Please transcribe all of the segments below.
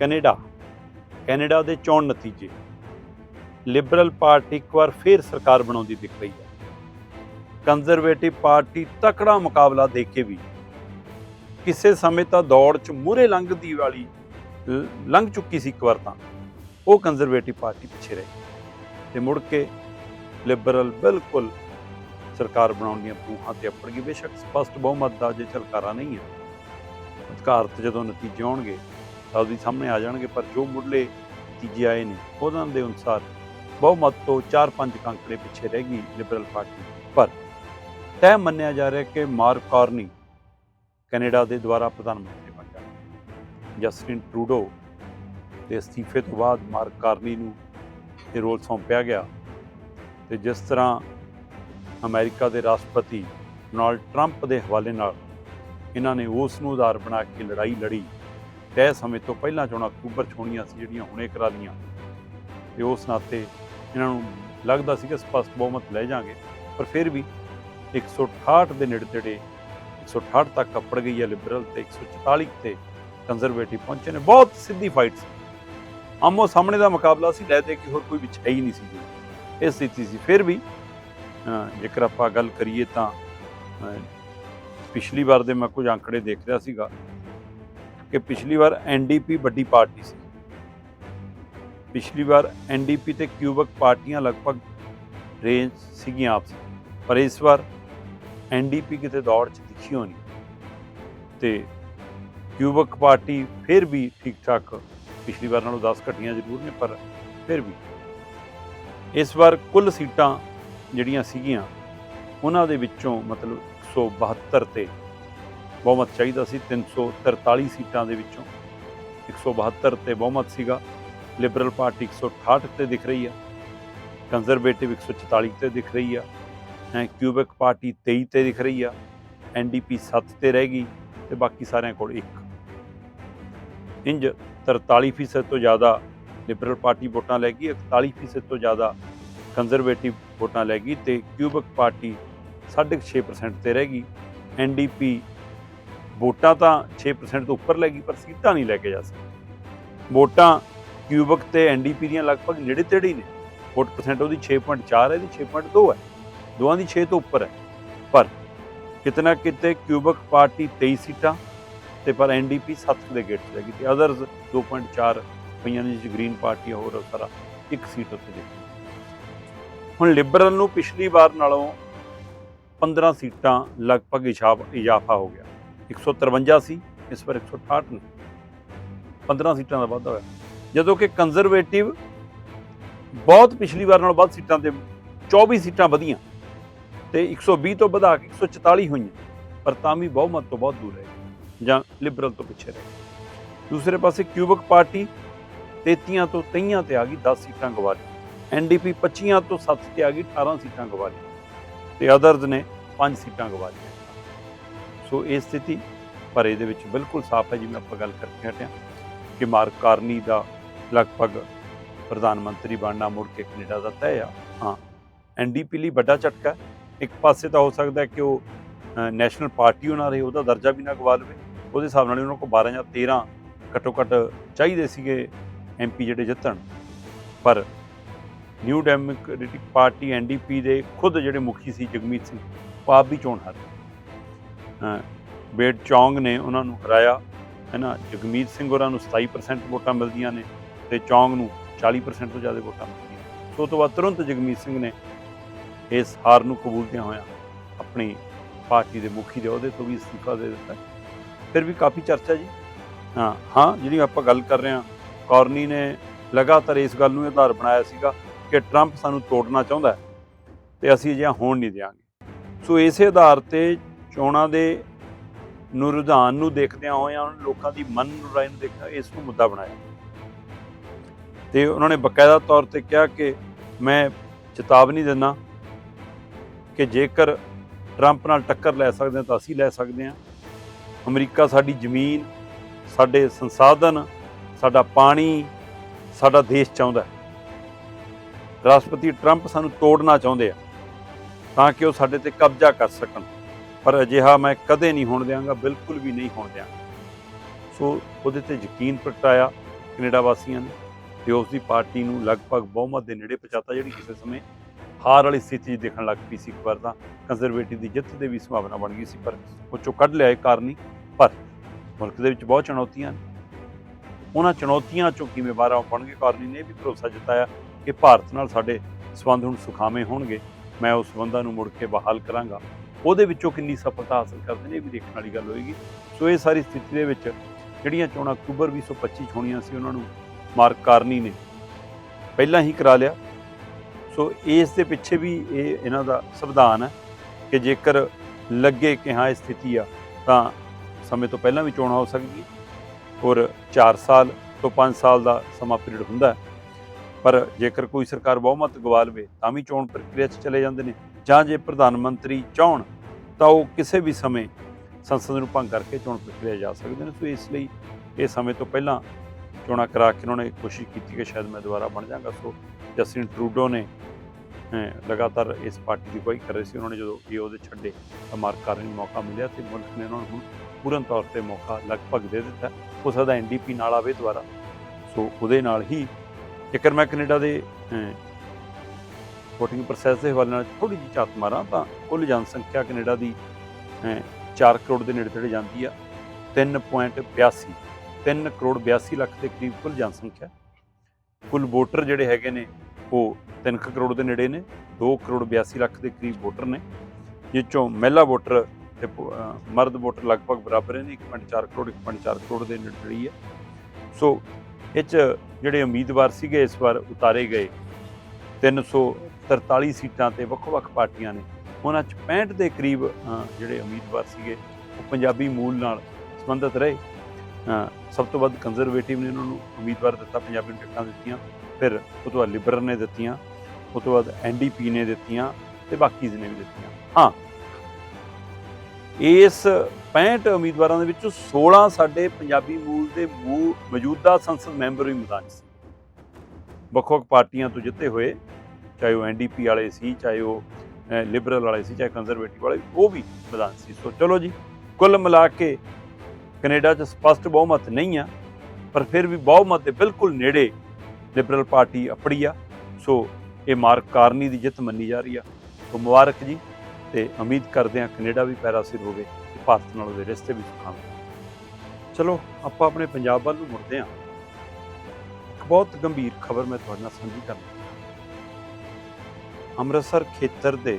Canada. Canada ਦੇ ਚੋਣ ਨਤੀਜੇ। ਲਿਬਰਲ ਪਾਰਟੀ ਇੱਕ ਵਾਰ ਫੇਰ ਸਰਕਾਰ ਬਣਾਉਂਦੀ ਦਿਖ ਰਹੀ ਹੈ। ਕੰਜ਼ਰਵੇਟਿਵ ਪਾਰਟੀ ਤਕੜਾ ਮੁਕਾਬਲਾ ਦੇ ਕੇ ਵੀ। ਕਿਸੇ ਸਮੇਂ ਤਾਂ ਦੌੜ 'ਚ ਮੂਰੇ ਲੰਘਦੀ ਵਾਲੀ ਲ- ਲੰਘ ਚੁੱਕੀ ਸੀ ਇੱਕ ਵਾਰ ਤਾਂ। ਉਹ ਕੰਜ਼ਰਵੇਟਿਵ ਪਾਰਟੀ ਪਿੱਛੇ ਰਹੀ। ਤੇ ਮੁੜ ਕੇ ਲਿਬਰਲ ਬਿਲਕੁਲ ਸਰਕਾਰ ਬਣਾਉਣ ਦੀਆਂ ਪੂਹਾਂ ਤੇ ਅੱਪੜ ਗਈ। ਬੇਸ਼ੱਕ ਸਪਸ਼ਟ ਬਹੁਮਤ ਦਾ ਜੇ ਝਲਕਾਰਾ ਨਹੀਂ ਹੈ। ਅਧਿਕਾਰਤ ਜਦੋਂ ਨਤੀਜੇ ਆਉਣਗੇ ਤਾਂ ਉਹਦੇ ਸਾਹਮਣੇ ਆ ਜਾਣਗੇ, ਪਰ ਜੋ ਮੁੱਢਲੇ ਨਤੀਜੇ ਆਏ ਨੇ, ਉਹਨਾਂ ਦੇ ਅਨੁਸਾਰ ਬਹੁਮਤ ਤੋਂ 4-5 ਕੰਕੜੇ ਪਿੱਛੇ ਰਹਿ ਗਈ ਲਿਬਰਲ ਪਾਰਟੀ ਪਰ ਤੈਅ ਮੰਨਿਆ ਜਾ ਰਿਹਾ ਕਿ ਮਾਰਕ ਕਾਰਨੀ ਕੈਨੇਡਾ ਦੇ ਦੁਆਰਾ ਪ੍ਰਧਾਨ ਮੰਤਰੀ ਬਣ ਜਾਣਗੇ। ਜਸਟਿਨ ਟਰੂਡੋ ਦੇ ਅਸਤੀਫੇ ਤੋਂ ਬਾਅਦ ਮਾਰਕ ਕਾਰਨੀ ਨੂੰ ਇਹ ਰੋਲ ਸੌਂਪਿਆ ਗਿਆ ਤੇ ਜਿਸ ਤਰ੍ਹਾਂ ਅਮਰੀਕਾ ਦੇ ਰਾਸ਼ਟਰਪਤੀ ਡੋਨਾਲਡ ਟਰੰਪ ਦੇ ਹਵਾਲੇ ਨਾਲ ਇਹਨਾਂ ਨੇ ਉਸ ਨੂੰ ਆਧਾਰ ਬਣਾ ਕੇ ਲੜਾਈ ਲੜੀ ਤੈਅ ਸਮੇਂ ਤੋਂ ਪਹਿਲਾਂ ਚੋਣਾਂ ਅਕਤੂਬਰ 'ਚ ਹੋਣੀਆਂ ਸੀ, ਜਿਹੜੀਆਂ ਹੁਣੇ ਕਰਾ ਲਈਆਂ। ਤੇ ਉਸ ਨਾਤੇ ਇਹਨਾਂ ਨੂੰ ਲੱਗਦਾ ਸੀ ਕਿ ਸਪਸ਼ਟ ਬਹੁਮਤ ਲੈ ਜਾਾਂਗੇ ਪਰ ਫਿਰ ਵੀ 168 ਦੇ ਨੇੜੇ ਤੇੜੇ 168 ਤੱਕ ਕੱਪੜ ਗਈ ਹੈ ਲਿਬਰਲ ਤੇ 144 ਤੇ ਕੰਜ਼ਰਵੇਟਿਵ ਪਹੁੰਚੇ ਨੇ। ਬਹੁਤ ਸਿੱਧੀ ਫਾਈਟ ਸੀ। ਆਮੋ ਸਾਹਮਣੇ ਦਾ ਮੁਕਾਬਲਾ ਸੀ, ਲੈ ਦੇ ਕੇ ਹੋਰ ਕੋਈ ਵਿਛਾਈ ਹੀ ਨਹੀਂ ਸੀ। ਇਹ ਸਥਿਤੀ ਸੀ। ਫਿਰ ਵੀ ਜੇਕਰ ਆਪਾਂ ਗੱਲ ਕਰੀਏ ਤਾਂ ਪਿਛਲੀ ਵਾਰ ਦੇ ਮੈਂ ਕੁਝ ਅੰਕੜੇ ਦੇਖ ਰਿਹਾ ਸੀਗਾ। ਕਿ ਪਿਛਲੀ ਵਾਰ ਐਨਡੀਪੀ ਵੱਡੀ ਪਾਰਟੀ ਸੀ। ਪਿਛਲੀ ਵਾਰ ਐਨਡੀਪੀ ਤੇ ਕਿਊਬਕ ਪਾਰਟੀਆਂ ਲਗਭਗ ਰੇਂਜ ਸੀਗੀਆਂ ਆਪਸ ਪਰ ਇਸ ਵਾਰ ਐਨਡੀਪੀ ਕਿਤੇ ਦੌੜ 'ਚ ਦਿਖੀ ਹੋਣੀ। ਤੇ ਕਿਊਬਕ ਪਾਰਟੀ ਫਿਰ ਵੀ ਠੀਕ ਠਾਕ ਪਿਛਲੀ ਵਾਰ ਨਾਲੋਂ 10 ਘਟੀਆਂ ਜ਼ਰੂਰ ਨੇ, ਪਰ ਫਿਰ ਵੀ। ਇਸ ਵਾਰ ਕੁੱਲ ਸੀਟਾਂ ਜਿਹੜੀਆਂ ਸੀਗੀਆਂ, ਉਹਨਾਂ ਦੇ ਵਿੱਚੋਂ ਮਤਲਬ 172 ਤੇ ਬਹੁਮਤ ਚਾਹੀਦਾ ਸੀ। 343 ਸੀਟਾਂ ਦੇ ਵਿੱਚੋਂ 172 ਤੇ ਬਹੁਮਤ ਸੀਗਾ। ਲਿਬਰਲ ਪਾਰਟੀ 168 ਤੇ ਦਿਖ ਰਹੀ ਆ। ਕੰਜ਼ਰਵੇਟਿਵ 144 ਤੇ ਦਿਖ ਰਹੀ ਆ। ਹੈ ਕਿਊਬਿਕ ਪਾਰਟੀ 23 ਤੇ ਦਿਖ ਰਹੀ ਆ। ਐਨਡੀਪੀ 7 ਤੇ ਰਹਿ ਗਈ ਤੇ ਬਾਕੀ ਸਾਰਿਆਂ ਕੋਲ 1 ਇੰਜ 43% ਤੋਂ ਜ਼ਿਆਦਾ ਲਿਬਰਲ ਪਾਰਟੀ ਵੋਟਾਂ ਲੈ ਗਈ 41% ਤੋਂ ਜ਼ਿਆਦਾ ਕੰਜ਼ਰਵੇਟਿਵ ਵੋਟਾਂ ਲੈ ਗਈ ਤੇ ਕਿਊਬਿਕ ਪਾਰਟੀ 6.5% ਤੇ ਰਹਿ ਗਈ। ਐਨਡੀਪੀ ਵੋਟਾਂ ਤਾਂ 6% ਤੋਂ ਉੱਪਰ ਲੈ ਗਈ, ਪਰ ਸੀਟਾਂ ਨਹੀਂ ਲੈ ਕੇ ਜਾ ਸਕੀ ਵੋਟਾਂ ਕਿਊਬਿਕ ਤੇ ਐਨਡੀਪੀ ਦੀਆਂ ਲਗਭਗ ਨੇੜੇ ਤੇੜੇ ਹੀ ਨੇ। ਵੋਟ ਪਰਸੈਂਟ ਉਹਦੀ 6.4 ਹੈ, ਇਹਦੀ 6.2 ਹੈ। ਦੋਵਾਂ ਦੀ 6 ਤੋਂ ਉੱਪਰ ਹੈ। ਪਰ ਕਿਤਨਾ ਕਿਤੇ ਕਿਊਬਕ ਪਾਰਟੀ 23 ਸੀਟਾਂ ਤੇ ਪਰ ਐਨਡੀਪੀ 7 ਦੇ ਗੇਟ 'ਚ ਲੱਗੀ ਤੇ ਅਦਰਸ 2.4 ਪਈਆਂ ਨੇ, ਜਿਸ ਗ੍ਰੀਨ ਪਾਰਟੀ ਹੋਰ ਸਾਰਾ ਇੱਕ ਸੀਟ ਉੱਤੇ ਦੇ ਹੁਣ ਲਿਬਰਲ ਨੂੰ ਪਿਛਲੀ ਵਾਰ ਨਾਲੋਂ 15 ਸੀਟਾਂ ਲਗਭਗ ਇਸ਼ਾਫ ਇਜ਼ਾਫਾ ਹੋ ਗਿਆ। 153 ਸੀ ਇਸ ਵਾਰ 168 ਨੇ। 15 ਸੀਟਾਂ ਦਾ ਵਾਧਾ ਹੋਇਆ। ਜਦੋਂ ਕਿ ਕੰਜ਼ਰਵੇਟਿਵ ਬਹੁਤ ਪਿਛਲੀ ਵਾਰ ਨਾਲੋਂ ਵੱਧ ਸੀਟਾਂ ਤੇ 24 ਸੀਟਾਂ ਵਧੀਆਂ ਤੇ 120 ਤੋਂ ਵਧਾ ਕੇ 144 ਹੋਈਆਂ, ਪਰ ਤਾਂ ਵੀ ਬਹੁਮਤ ਤੋਂ ਬਹੁਤ ਦੂਰ ਰਹੇ ਜਾਂ ਲਿਬਰਲ ਤੋਂ ਪਿੱਛੇ ਰਹੇ। ਦੂਸਰੇ ਪਾਸੇ ਕਿਊਬਕ ਪਾਰਟੀ 33 ਤੋਂ 23 ਤੇ ਆ ਗਈ 10 ਸੀਟਾਂ ਗਵਾ ਲਈ ਐਨਡੀਪੀ 25 ਤੋਂ 7 ਤੇ ਆ ਗਈ 18 ਸੀਟਾਂ ਗਵਾ ਲਈ ਤੇ ਅਦਰਜ਼ ਨੇ 5 ਸੀਟਾਂ ਗਵਾ ਲਈਆਂ ਸੋ ਇਹ ਸਥਿਤੀ, ਪਰ ਇਹਦੇ ਵਿੱਚ ਬਿਲਕੁਲ ਸਾਫ਼ ਹੈ ਜਿਵੇਂ ਆਪਾਂ ਗੱਲ ਕਰਕੇ ਹਟਿਆ ਕਿ ਮਾਰਕ ਕਾਰਨੀ ਦਾ ਲਗਭਗ ਪ੍ਰਧਾਨ ਮੰਤਰੀ ਬਣਨਾ ਮੁੜ ਕੇ ਕੈਨੇਡਾ ਦਾ ਤੈਅ ਆ। ਹਾਂ ਐਨਡੀਪੀ ਲਈ ਵੱਡਾ ਝਟਕਾ ਇੱਕ ਪਾਸੇ ਤਾਂ ਹੋ ਸਕਦਾ ਕਿ ਉਹ ਨੈਸ਼ਨਲ ਪਾਰਟੀ ਉਹਨਾਂ ਰਹੇ ਉਹਦਾ ਦਰਜਾ ਵੀ ਨਾ ਗਵਾ ਲਵੇ। ਉਹਦੇ ਹਿਸਾਬ ਨਾਲ ਉਹਨਾਂ ਕੋਲ 12 ਜਾਂ 13 ਘੱਟੋ ਘੱਟ ਚਾਹੀਦੇ ਸੀਗੇ ਐਮਪੀ ਜਿਹੜੇ ਜਿੱਤਣ। ਪਰ ਨਿਊ ਡੈਮੋਕ੍ਰੈਟਿਕ ਪਾਰਟੀ ਐਨਡੀਪੀ ਦੇ ਖੁਦ ਜਿਹੜੇ ਮੁਖੀ ਸੀ ਜਗਮੀਤ ਸਿੰਘ, ਉਹ ਆਪ ਵੀ ਚੋਣ ਹਾਰੇ ਬੇਟ ਚੌਂਗ ਨੇ ਉਹਨਾਂ ਨੂੰ ਹਰਾਇਆ, ਹੈ ਨਾ? ਜਗਮੀਤ ਸਿੰਘ ਹੋਰਾਂ ਨੂੰ 27% ਵੋਟਾਂ ਮਿਲਦੀਆਂ ਨੇ ਤੇ ਚੌਂਗ ਨੂੰ 40% ਤੋਂ ਜ਼ਿਆਦਾ ਵੋਟਾਂ ਮਿਲਦੀਆਂ ਸੋ ਤੋਂ ਬਾਅਦ ਤੁਰੰਤ ਜਗਮੀਤ ਸਿੰਘ ਨੇ ਇਸ ਹਾਰ ਨੂੰ ਕਬੂਲਦਿਆਂ ਹੋਇਆਂ ਆਪਣੀ ਪਾਰਟੀ ਦੇ ਮੁਖੀ ਦੇ ਅਹੁਦੇ ਤੋਂ ਵੀ ਅਸਤੀਫਾ ਦੇ ਦਿੱਤਾ। ਫਿਰ ਵੀ ਕਾਫੀ ਚਰਚਾ ਜੀ? ਹਾਂ ਹਾਂ, ਜਿਹੜੀ ਆਪਾਂ ਗੱਲ ਕਰ ਰਹੇ ਹਾਂ, ਕੌਰਨੀ ਨੇ ਲਗਾਤਾਰ ਇਸ ਗੱਲ ਨੂੰ ਆਧਾਰ ਬਣਾਇਆ ਸੀਗਾ ਕਿ ਟਰੰਪ ਸਾਨੂੰ ਤੋੜਨਾ ਚਾਹੁੰਦਾ ਹੈ ਤੇ ਅਸੀਂ ਅਜਿਹਾ ਹੋਣ ਨਹੀਂ ਦਿਆਂਗੇ। ਸੋ ਇਸੇ ਆਧਾਰ ਤੇ ਚੋਣਾਂ ਦੇ ਨੂੰ ਰੁਝਾਨ ਨੂੰ ਦੇਖਦਿਆਂ ਹੋਇਆਂ ਉਹਨਾਂ ਲੋਕਾਂ ਦੀ ਮਨ ਨੂੰ ਰਾਏ ਨੂੰ ਦੇਖਿਆ, ਇਸ ਨੂੰ ਮੁੱਦਾ ਬਣਾਇਆ। ਤੇ ਉਹਨਾਂ ਨੇ ਬਕਾਇਦਾ ਤੌਰ ਤੇ ਕਿਹਾ ਕਿ ਮੈਂ ਚੇਤਾਵਨੀ ਦਿੰਦਾ ਕਿ ਜੇਕਰ ਟਰੰਪ ਨਾਲ ਟੱਕਰ ਲੈ ਸਕਦੇ ਹਾਂ ਤਾਂ ਅਸੀਂ ਲੈ ਸਕਦੇ ਹਾਂ। ਅਮਰੀਕਾ ਸਾਡੀ ਜ਼ਮੀਨ, ਸਾਡੇ ਸੰਸਾਧਨ, ਸਾਡਾ ਪਾਣੀ, ਸਾਡਾ ਦੇਸ਼ ਚਾਹੁੰਦਾ ਹੈ। ਰਾਸ਼ਟਰਪਤੀ ਟਰੰਪ ਸਾਨੂੰ ਤੋੜਨਾ ਚਾਹੁੰਦੇ ਆ ਤਾਂ ਕਿ ਉਹ ਸਾਡੇ ਤੇ ਕਬਜ਼ਾ ਕਰ ਸਕਣ। ਪਰ ਅਜਿਹਾ ਮੈਂ ਕਦੇ ਨਹੀਂ ਹੋਣ ਦਿਆਂਗਾ, ਬਿਲਕੁਲ ਵੀ ਨਹੀਂ ਹੋਣ ਦਿਆਂਗਾ। ਸੋ ਉਹਦੇ ਤੇ ਯਕੀਨ ਪ੍ਰਗਟਾਇਆ ਕੈਨੇਡਾ ਵਾਸੀਆਂ ਨੇ ਤੇ ਉਸ ਦੀ ਪਾਰਟੀ ਨੂੰ ਲਗਭਗ ਬਹੁਮਤ ਦੇ ਨੇੜੇ ਪਹੁੰਚਾਤਾ, ਜਿਹੜੀ ਕਿਸੇ ਸਮੇਂ ਹਾਰ ਵਾਲੀ ਸਥਿਤੀ 'ਚ ਦੇਖਣ ਲੱਗ ਪਈ ਸੀ ਇੱਕ ਵਾਰ ਤਾਂ। ਕੰਜ਼ਰਵੇਟਿਵ ਦੀ ਜਿੱਤ ਦੇ ਵੀ ਸੰਭਾਵਨਾ ਬਣ ਗਈ ਸੀ, ਪਰ ਉਹ ਚੋਂ ਕੱਢ ਲਿਆ ਇਹ ਕਾਰਨੀ ਪਰ ਮੁਲਕ ਦੇ ਵਿੱਚ ਬਹੁਤ ਚੁਣੌਤੀਆਂ ਨੇ। ਉਹਨਾਂ ਚੁਣੌਤੀਆਂ ਚੋਂ ਕਿਵੇਂ ਬਾਹਰ ਆਉਣਗੇ ਕਾਰਨੀ ਨੇ, ਇਹ ਵੀ ਭਰੋਸਾ ਜਤਾਇਆ ਕਿ ਭਾਰਤ ਨਾਲ ਸਾਡੇ ਸਬੰਧ ਹੁਣ ਸੁਖਾਵੇਂ ਹੋਣਗੇ। ਮੈਂ ਉਸ ਸਬੰਧਾਂ ਨੂੰ ਮੁੜ ਕੇ ਬਹਾਲ ਕਰਾਂਗਾ। ਉਹਦੇ ਵਿੱਚੋਂ ਕਿੰਨੀ ਸਫਲਤਾ ਹਾਸਲ ਕਰਦੇ ਨੇ ਇਹ ਵੀ ਦੇਖਣ ਵਾਲੀ ਗੱਲ ਹੋਏਗੀ। ਸੋ ਇਹ ਸਾਰੀ ਸਥਿਤੀ ਦੇ ਵਿੱਚ ਜਿਹੜੀਆਂ ਚੋਣਾਂ ਅਕਤੂਬਰ 2025 ਚ ਹੋਣੀਆਂ ਸੀ, ਉਹਨਾਂ ਨੂੰ ਮਾਰਕ ਕਾਰਨੀ ਨੇ ਪਹਿਲਾਂ ਹੀ ਕਰਾ ਲਿਆ। ਸੋ ਇਸ ਦੇ ਪਿੱਛੇ ਵੀ ਇਹ ਇਹਨਾਂ ਦਾ ਸੰਵਿਧਾਨ ਹੈ ਕਿ ਜੇਕਰ ਲੱਗੇ ਕਿ ਹਾਂ ਇਹ ਸਥਿਤੀ ਆ, ਤਾਂ ਸਮੇਂ ਤੋਂ ਪਹਿਲਾਂ ਵੀ ਚੋਣ ਹੋ ਸਕਦੀ ਔਰ 4 ਸਾਲ ਤੋਂ 5 ਸਾਲ ਦਾ ਸਮਾਂ ਪੀਰੀਅਡ ਹੁੰਦਾ ਪਰ ਜੇਕਰ ਕੋਈ ਸਰਕਾਰ ਬਹੁਮਤ ਗਵਾ ਲਵੇ, ਤਾਂ ਵੀ ਚੋਣ ਪ੍ਰਕਿਰਿਆ 'ਚ ਚਲੇ ਜਾਂਦੇ ਨੇ। ਜਾਂ ਜੇ ਪ੍ਰਧਾਨ ਮੰਤਰੀ ਚਾਹਣ, ਤਾਂ ਉਹ ਕਿਸੇ ਵੀ ਸਮੇਂ ਸੰਸਦ ਨੂੰ ਭੰਗ ਕਰਕੇ ਚੋਣ ਪ੍ਰਕਿਰਿਆ ਜਾ ਸਕਦੇ ਨੇ। ਸੋ ਇਸ ਲਈ ਇਹ ਸਮੇਂ ਤੋਂ ਪਹਿਲਾਂ ਚੋਣਾਂ ਕਰਾ ਕੇ ਉਹਨਾਂ ਨੇ ਕੋਸ਼ਿਸ਼ ਕੀਤੀ ਕਿ ਸ਼ਾਇਦ ਮੈਂ ਦੁਬਾਰਾ ਬਣ ਜਾਵਾਂਗਾ। ਸੋ ਜਸਟਿਨ ਟਰੂਡੋ ਨੇ ਲਗਾਤਾਰ ਇਸ ਪਾਰਟੀ ਦੀ ਅਗਵਾਈ ਕਰ ਰਹੇ ਸੀ। ਉਹਨਾਂ ਨੇ ਜਦੋਂ ਇਹ ਉਹਦੇ ਛੱਡੇ, ਤਾਂ ਮਾਰਕ ਕਰਨ ਨੂੰ ਮੌਕਾ ਮਿਲਿਆ ਤੇ ਮੁਲਕ ਨੇ ਉਹਨਾਂ ਨੂੰ ਹੁਣ ਪੂਰਨ ਤੌਰ ਤੇ ਮੌਕਾ ਲਗਭਗ ਦੇ ਦਿੱਤਾ। ਹੋ ਸਕਦਾ ਐਨਡੀਪੀ ਨਾਲ ਆਵੇ ਦੁਬਾਰਾ। ਸੋ ਉਹਦੇ ਨਾਲ ਹੀ ਜੇਕਰ ਮੈਂ ਕੈਨੇਡਾ ਦੇ ਵੋਟਿੰਗ ਪ੍ਰੋਸੈਸ ਦੇ ਹਵਾਲੇ ਨਾਲ ਥੋੜੀ ਜਿਹੀ ਝਾਤ ਮਾਰਾਂ ਤਾਂ ਕੁੱਲ ਜਨਸੰਖਿਆ ਕੈਨੇਡਾ ਦੀ ਅਹ, 4 ਕਰੋੜ ਦੇ ਨੇੜੇ ਤੇੜੇ ਜਾਂਦੀ ਆ 3.82 3 ਕਰੋੜ 82 ਲੱਖ ਦੇ ਕਰੀਬ ਕੁੱਲ ਜਨਸੰਖਿਆ। ਕੁੱਲ ਵੋਟਰ ਜਿਹੜੇ ਹੈਗੇ ਨੇ ਉਹ 3 ਕਰੋੜ ਦੇ ਨੇੜੇ ਨੇ 2 ਕਰੋੜ 82 ਲੱਖ ਦੇ ਕਰੀਬ ਵੋਟਰ ਨੇ ਜਿਸ ਚੋਂ ਮਹਿਲਾ ਵੋਟਰ ਤੇ ਮਰਦ ਵੋਟਰ ਲਗਭਗ ਬਰਾਬਰ ਨੇ 1.4 ਕਰੋੜ 1.4 ਕਰੋੜ ਦੇ ਨੇੜੇ ਤੇੜੇ ਹੈ ਸੋ ਇਹ 'ਚ ਜਿਹੜੇ ਉਮੀਦਵਾਰ ਸੀਗੇ ਇਸ ਵਾਰ ਉਤਾਰੇ ਗਏ 343 ਸੀਟਾਂ ਤੇ ਵੱਖ-ਵੱਖ ਪਾਰਟੀਆਂ ਨੇ। ਉਹਨਾਂ 'ਚ 65 ਦੇ ਕਰੀਬ ਜਿਹੜੇ ਉਮੀਦਵਾਰ ਸੀਗੇ, ਉਹ ਪੰਜਾਬੀ ਮੂਲ ਨਾਲ ਸੰਬੰਧਿਤ ਰਹੇ। ਸਭ ਤੋਂ ਵੱਧ ਕੰਜ਼ਰਵੇਟਿਵ ਨੇ ਉਹਨਾਂ ਨੂੰ ਉਮੀਦਵਾਰ ਦਿੱਤਾ ਪੰਜਾਬੀ ਨੂੰ ਟਿਕਟਾਂ ਦਿੱਤੀਆਂ, ਫਿਰ ਉਹ ਤੋਂ ਬਾਅਦ ਲਿਬਰਲ ਨੇ ਦਿੱਤੀਆਂ, ਉਹ ਤੋਂ ਬਾਅਦ ਐਨਡੀਪੀ ਨੇ ਦਿੱਤੀਆਂ ਤੇ ਬਾਕੀ ਨੇ ਵੀ ਦਿੱਤੀਆਂ। ਹਾਂ, ਇਸ 65 ਉਮੀਦਵਾਰਾਂ ਦੇ ਵਿੱਚੋਂ 16 ਸਾਡੇ ਪੰਜਾਬੀ ਮੂਲ ਦੇ ਮੂ- ਮੌਜੂਦਾ ਸੰਸਦ ਮੈਂਬਰ ਵੀ ਮੈਦਾਨ 'ਚ ਸੀ। ਵੱਖ-ਵੱਖ ਪਾਰਟੀਆਂ ਤੋਂ ਜਿੱਤੇ ਹੋਏ ਚਾਹੇ ਉਹ ਐਨਡੀਪੀ ਵਾਲੇ ਸੀ, ਚਾਹੇ ਉਹ ਲਿਬਰਲ ਵਾਲੇ ਸੀ, ਚਾਹੇ ਕੰਜ਼ਰਵੇਟਿਵ ਵਾਲੇ, ਉਹ ਵੀ ਮੈਦਾਨ ਸੀ। ਸੋ ਚਲੋ ਜੀ, ਕੁੱਲ ਮਿਲਾ ਕੇ ਕੈਨੇਡਾ 'ਚ ਸਪਸ਼ਟ ਬਹੁਮਤ ਨਹੀਂ ਆ, ਪਰ ਫਿਰ ਵੀ ਬਹੁਮਤ ਦੇ ਬਿਲਕੁਲ ਨੇੜੇ ਲਿਬਰਲ ਪਾਰਟੀ ਅਪੜੀ ਆ। ਸੋ ਇਹ ਮਾਰਕ ਕਾਰਨੀ ਦੀ ਜਿੱਤ ਮੰਨੀ ਜਾ ਰਹੀ ਆ। ਸੋ ਮੁਬਾਰਕ ਜੀ, ਤੇ ਉਮੀਦ ਕਰਦੇ ਹਾਂ ਕੈਨੇਡਾ ਵੀ ਪੈਰਾ ਸਿਰ ਹੋਵੇ ਤੇ ਭਾਰਤ ਨਾਲ ਉਹਦੇ ਰਿਸ਼ਤੇ ਵੀ ਸੁਖਾਵੇਂ। ਚਲੋ, ਆਪਾਂ ਆਪਣੇ ਪੰਜਾਬ ਵੱਲ ਨੂੰ ਮੁੜਦੇ ਹਾਂ। ਇੱਕ ਬਹੁਤ ਗੰਭੀਰ ਖਬਰ ਮੈਂ ਤੁਹਾਡੇ ਨਾਲ ਸਾਂਝੀ ਕਰਨਾ ਅੰਮ੍ਰਿਤਸਰ ਖੇਤਰ ਦੇ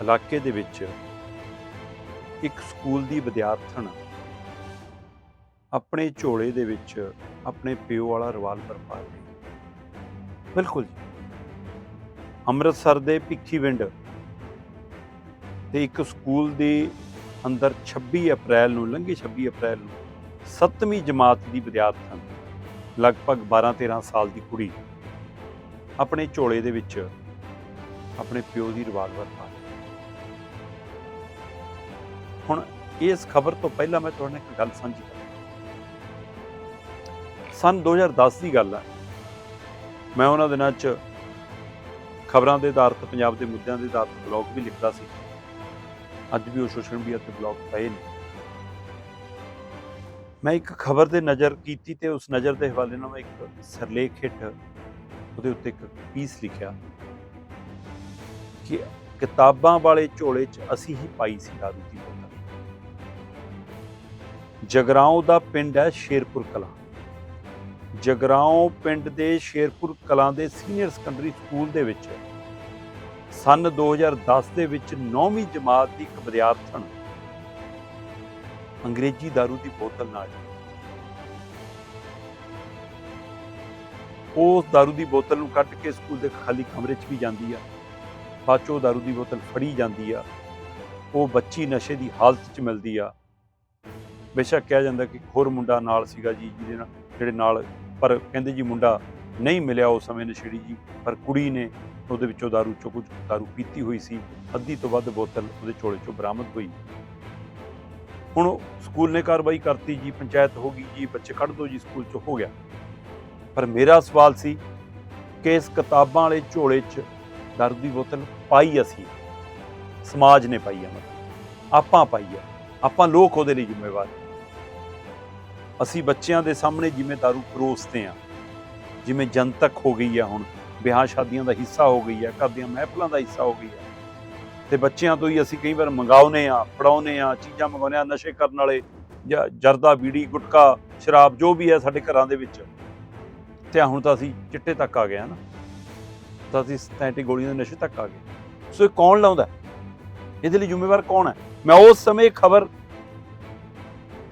ਇਲਾਕੇ ਦੇ ਵਿੱਚ ਇੱਕ ਸਕੂਲ ਦੀ ਵਿਦਿਆਰਥਣ ਆਪਣੇ ਝੋਲੇ ਦੇ ਵਿੱਚ ਆਪਣੇ ਪਿਓ ਵਾਲਾ ਰਿਵਾਲਵਰ ਪਾ ਲਈ। ਬਿਲਕੁਲ ਜੀ। ਅੰਮ੍ਰਿਤਸਰ ਦੇ ਭਿੱਖੀਵਿੰਡ ਤੇ ਇੱਕ ਸਕੂਲ ਦੇ ਅੰਦਰ 26 ਅਪ੍ਰੈਲ ਨੂੰ, ਲੰਘੇ 26 ਅਪ੍ਰੈਲ ਨੂੰ 7ਵੀਂ ਜਮਾਤ ਦੀ ਵਿਦਿਆਰਥਣ, ਲਗਭਗ 12-13 ਸਾਲ ਦੀ ਕੁੜੀ ਆਪਣੇ ਝੋਲੇ ਦੇ ਵਿੱਚ ਆਪਣੇ ਪਿਓ ਦੀ ਰਿਵਾਲਵਰ ਪਾ ਲਈ ਹੁਣ ਇਸ ਖਬਰ ਤੋਂ ਪਹਿਲਾਂ ਮੈਂ ਤੁਹਾਡੇ ਨਾਲ ਇੱਕ ਗੱਲ ਸਾਂਝੀ ਕਰਾਂ ਸਨ 2010 ਦੀ ਗੱਲ ਹੈ ਮੈਂ ਉਹਨਾਂ ਦਿਨਾਂ 'ਚ ਖਬਰਾਂ ਦੇ ਆਧਾਰ ਪੰਜਾਬ ਦੇ ਮੁੱਦਿਆਂ ਦੇ ਆਧਾਰ ਤੇ ਬਲੌਗ ਵੀ ਲਿਖਦਾ ਸੀ। ਅੱਜ ਵੀ ਉਹ ਸੋਸ਼ਲ ਮੀਡੀਆ ਤੇ ਬਲੌਗ ਪਏ ਨੇ। ਮੈਂ ਇੱਕ ਖਬਰ ਤੇ ਨਜ਼ਰ ਕੀਤੀ ਤੇ ਉਸ ਨਜ਼ਰ ਦੇ ਹਵਾਲੇ ਨਾਲ ਮੈਂ ਇੱਕ ਸਰਲੇਖ ਹੇਠ ਉਹਦੇ ਉੱਤੇ ਇੱਕ ਪੀਸ ਲਿਖਿਆ ਕਿ ਕਿਤਾਬਾਂ ਵਾਲੇ ਝੋਲੇ 'ਚ ਅਸੀਂ ਹੀ ਪਾਈ ਸੀ ਦਾਰੂ ਦੀ ਬੋਤਲ। ਜਗਰਾਉਂ ਦਾ ਪਿੰਡ ਹੈ ਸ਼ੇਰਪੁਰ ਕਲਾਂ। ਜਗਰਾਉਂ ਪਿੰਡ ਦੇ ਸ਼ੇਰਪੁਰ ਕਲਾਂ ਦੇ ਸੀਨੀਅਰ ਸੈਕੰਡਰੀ ਸਕੂਲ ਦੇ ਵਿੱਚ ਸਨ 2010 ਦੇ ਵਿੱਚ 9ਵੀਂ ਜਮਾਤ ਦੀ ਇੱਕ ਵਿਦਿਆਰਥਣ ਅੰਗਰੇਜ਼ੀ ਦਾਰੂ ਦੀ ਬੋਤਲ ਨਾਲ ਉਸ दारू ਦੀ ਬੋਤਲ ਨੂੰ ਕੱਢ ਕੇ ਸਕੂਲ ਦੇ ਖਾਲੀ ਕਮਰੇ 'ਚ ਵੀ ਜਾਂਦੀ ਆ ਬਾਅਦ 'ਚੋਂ ਉਹ दारू ਦੀ ਬੋਤਲ ਫੜੀ ਜਾਂਦੀ ਆ ਉਹ ਬੱਚੀ ਨਸ਼ੇ ਦੀ ਹਾਲਤ 'ਚ ਮਿਲਦੀ ਆ ਬੇਸ਼ੱਕ ਕਿਹਾ ਜਾਂਦਾ ਕਿ ਇੱਕ ਹੋਰ ਮੁੰਡਾ ਨਾਲ ਸੀਗਾ ਜੀ ਜਿਹਦੇ ਨਾਲ ਜਿਹੜੇ ਨਾਲ ਪਰ ਕਹਿੰਦੇ ਜੀ ਮੁੰਡਾ ਨਹੀਂ ਮਿਲਿਆ ਉਸ ਸਮੇਂ ਨਸ਼ੇੜੀ ਜੀ ਪਰ ਕੁੜੀ ਨੇ ਉਹਦੇ ਵਿੱਚੋਂ दारू ਚੋਂ ਕੁਝ दारू ਪੀਤੀ ਹੋਈ ਸੀ ਅੱਧੀ ਤੋਂ ਵੱਧ ਬੋਤਲ ਉਹਦੇ ਝੋਲੇ ਚੋਂ ਬਰਾਮਦ ਹੋਈ ਹੁਣ ਉਹ ਸਕੂਲ ਨੇ ਕਾਰਵਾਈ ਕਰਤੀ ਜੀ ਪੰਚਾਇਤ ਹੋ ਗਈ ਜੀ ਬੱਚੇ ਕੱਢ ਦੋ ਜੀ ਸਕੂਲ ਚੋਂ ਹੋ ਗਿਆ ਪਰ ਮੇਰਾ ਸਵਾਲ ਸੀ ਕਿ ਇਸ ਕਿਤਾਬਾਂ ਵਾਲੇ ਝੋਲੇ 'ਚ दारू ਦੀ ਬੋਤਲ ਪਾਈ ਅਸੀਂ। ਸਮਾਜ ਨੇ ਪਾਈ ਆ ਮਤਲਬ। ਆਪਾਂ ਪਾਈ ਆ। ਆਪਾਂ ਲੋਕ ਉਹਦੇ ਲਈ ਜ਼ਿੰਮੇਵਾਰ। ਅਸੀਂ ਬੱਚਿਆਂ ਦੇ ਸਾਹਮਣੇ ਜਿਵੇਂ ਦਾਰੂ ਪਰੋਸਦੇ ਆ, ਜਿਵੇਂ ਜਨਤਕ ਹੋ ਗਈ ਆ ਹੁਣ, ਵਿਆਹ ਸ਼ਾਦੀਆਂ ਦਾ ਹਿੱਸਾ ਹੋ ਗਈ ਆ, ਘਰ ਦੀਆਂ ਮਹਿਫਲਾਂ ਦਾ ਹਿੱਸਾ ਹੋ ਗਈ ਆ। ਤੇ ਬੱਚਿਆਂ ਤੋਂ ਹੀ ਅਸੀਂ ਕਈ ਵਾਰ ਮੰਗਾਉਨੇ ਆ, ਫੜਾਉਨੇ ਆ, ਚੀਜ਼ਾਂ ਮੰਗਾਉਨੇ ਆ, ਨਸ਼ੇ ਕਰਨ ਵਾਲੇ ਜਾਂ ਜਰਦਾ, ਬੀੜੀ, ਗੁਟਕਾ, ਸ਼ਰਾਬ ਜੋ ਵੀ ਹੈ ਸਾਡੇ ਘਰਾਂ ਦੇ ਵਿੱਚ ਤੇ ਹੁਣ ਤਾਂ ਅਸੀਂ ਚਿੱਟੇ ਤੱਕ ਆ ਗਏ ਆ ਨਾ। ਤਾਂ ਅਸੀਂ ਸਥੈਟਿਕ ਗੋਲੀਆਂ ਦੇ ਨਸ਼ੇ ਤੱਕ ਆ ਗਏ। ਸੋ ਇਹ ਕੌਣ ਲਾਉਂਦਾ ਇਹਦੇ ਲਈ ਜ਼ਿੰਮੇਵਾਰ ਕੌਣ ਹੈ? ਮੈਂ ਉਸ ਸਮੇਂ ਖਬਰ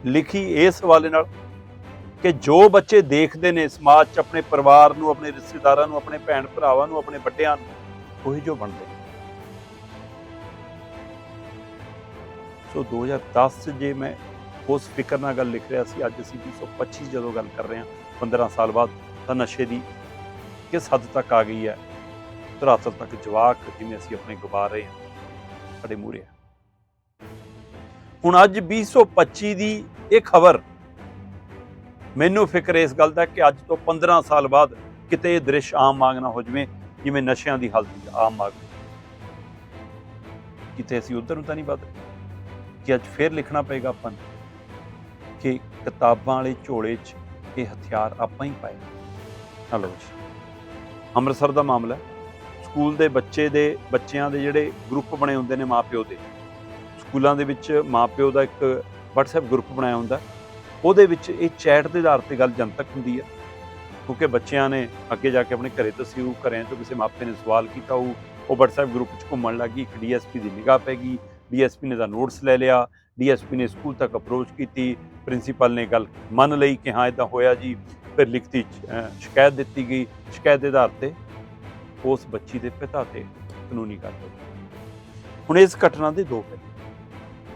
ਲਿਖੀ ਇਸ ਹਵਾਲੇ ਨਾਲ ਕਿ ਜੋ ਬੱਚੇ ਦੇਖਦੇ ਨੇ ਸਮਾਜ 'ਚ ਆਪਣੇ ਪਰਿਵਾਰ ਨੂੰ, ਆਪਣੇ ਰਿਸ਼ਤੇਦਾਰਾਂ ਨੂੰ, ਆਪਣੇ ਭੈਣ ਭਰਾਵਾਂ ਨੂੰ, ਆਪਣੇ ਵੱਡਿਆਂ ਨੂੰ, ਉਹੀ ਜੋ ਬਣਦੇ ਨੇ। ਸੋ 2010 'ਚ ਜੇ ਮੈਂ ਉਸ ਫਿਕਰ ਨਾਲ ਗੱਲ ਲਿਖ ਰਿਹਾ ਸੀ, ਅੱਜ ਅਸੀਂ 2025 ਜਦੋਂ ਗੱਲ ਕਰ ਰਹੇ ਹਾਂ 15 ਸਾਲ ਬਾਅਦ ਤਾਂ ਨਸ਼ੇ ਦੀ ਕਿਸ ਹੱਦ ਤੱਕ ਆ ਗਈ ਹੈ? ਧਰਾਤਲ ਤੱਕ ਜਵਾਕ ਜਿਵੇਂ ਅਸੀਂ ਆਪਣੇ ਗਵਾ ਰਹੇ ਹਾਂ, ਸਾਡੇ ਮੂਹਰੇ ਹੁਣ ਅੱਜ 2025 ਦੀ ਇਹ ਖਬਰ, ਮੈਨੂੰ ਫਿਕਰ ਇਸ ਗੱਲ ਦਾ ਕਿ ਅੱਜ ਤੋਂ 15 ਸਾਲ ਬਾਅਦ ਕਿਤੇ ਇਹ ਦ੍ਰਿਸ਼ ਆਮ ਵਾਂਗ ਨਾ ਹੋ ਜਾਵੇ, ਜਿਵੇਂ ਨਸ਼ਿਆਂ ਦੀ ਹਾਲਤ ਆਮ ਵਾਂਗ ਕਿਤੇ ਅਸੀਂ ਉਧਰ ਨੂੰ ਤਾਂ ਨਹੀਂ ਵੱਧ ਰਹੇ? ਕਿ ਅੱਜ ਫੇਰ ਲਿਖਣਾ ਪਏਗਾ ਆਪਾਂ ਨੂੰ ਕਿ ਕਿਤਾਬਾਂ ਵਾਲੇ ਝੋਲੇ 'ਚ ਇਹ ਹਥਿਆਰ ਆਪਾਂ ਹੀ ਪਾਏ ਹਲੋ ਅੰਮ੍ਰਿਤਸਰ ਦਾ ਮਾਮਲਾ ਸਕੂਲ ਦੇ ਬੱਚੇ ਦੇ, ਬੱਚਿਆਂ ਦੇ ਜਿਹੜੇ ਗਰੁੱਪ ਬਣੇ ਹੁੰਦੇ ਨੇ ਮਾਪਿਓ ਦੇ। ਸਕੂਲਾਂ ਦੇ ਵਿੱਚ ਮਾਪਿਓ ਦਾ ਇੱਕ WhatsApp ਗਰੁੱਪ ਬਣਾਇਆ ਹੁੰਦਾ ਉਹਦੇ ਵਿੱਚ ਇਹ ਚੈਟ ਦੇ ਆਧਾਰ ਤੇ ਗੱਲ ਜਨਤਕ ਹੁੰਦੀ ਹੈ। ਕਿਉਂਕਿ ਬੱਚਿਆਂ ਨੇ ਅੱਗੇ ਜਾ ਕੇ ਆਪਣੇ ਘਰੇ ਦੱਸੀ ਉਹ ਘਰਿਆਂ ਤੋਂ ਕਿਸੇ ਮਾਪੇ ਨੇ ਸਵਾਲ ਕੀਤਾ ਉਹ ਉਹ WhatsApp ਗਰੁੱਪ 'ਚ ਘੁੰਮਣ ਲੱਗੀ ਇੱਕ ਡੀਐਸਪੀ ਦੀ ਨਿਗਾਹ ਪੈ ਗਈ। ਡੀਐਸਪੀ ਨੇ ਦਾ ਨੋਟਸ ਲੈ ਲਿਆ। ਡੀਐਸਪੀ ਨੇ ਸਕੂਲ ਤੱਕ ਅਪਰੋਚ ਕੀਤੀ। ਪ੍ਰਿੰਸੀਪਲ ਨੇ ਗੱਲ ਮੰਨ ਲਈ ਕਿ ਹਾਂ ਇਦਾਂ ਹੋਇਆ ਜੀ। ਫਿਰ ਲਿਖਤੀ ਸ਼ਿਕਾਇਤ ਦਿੱਤੀ ਗਈ। ਸ਼ਿਕਾਇਤ ਦੇ ਆਧਾਰ ਤੇ ਉਸ ਬੱਚੀ ਦੇ ਪਿਤਾ ਤੇ ਕਾਨੂੰਨੀ ਕਾਰਵਾਈ ਹੁਣ ਇਸ ਘਟਨਾ ਦੇ ਦੋ ਪਹਿਲੂ।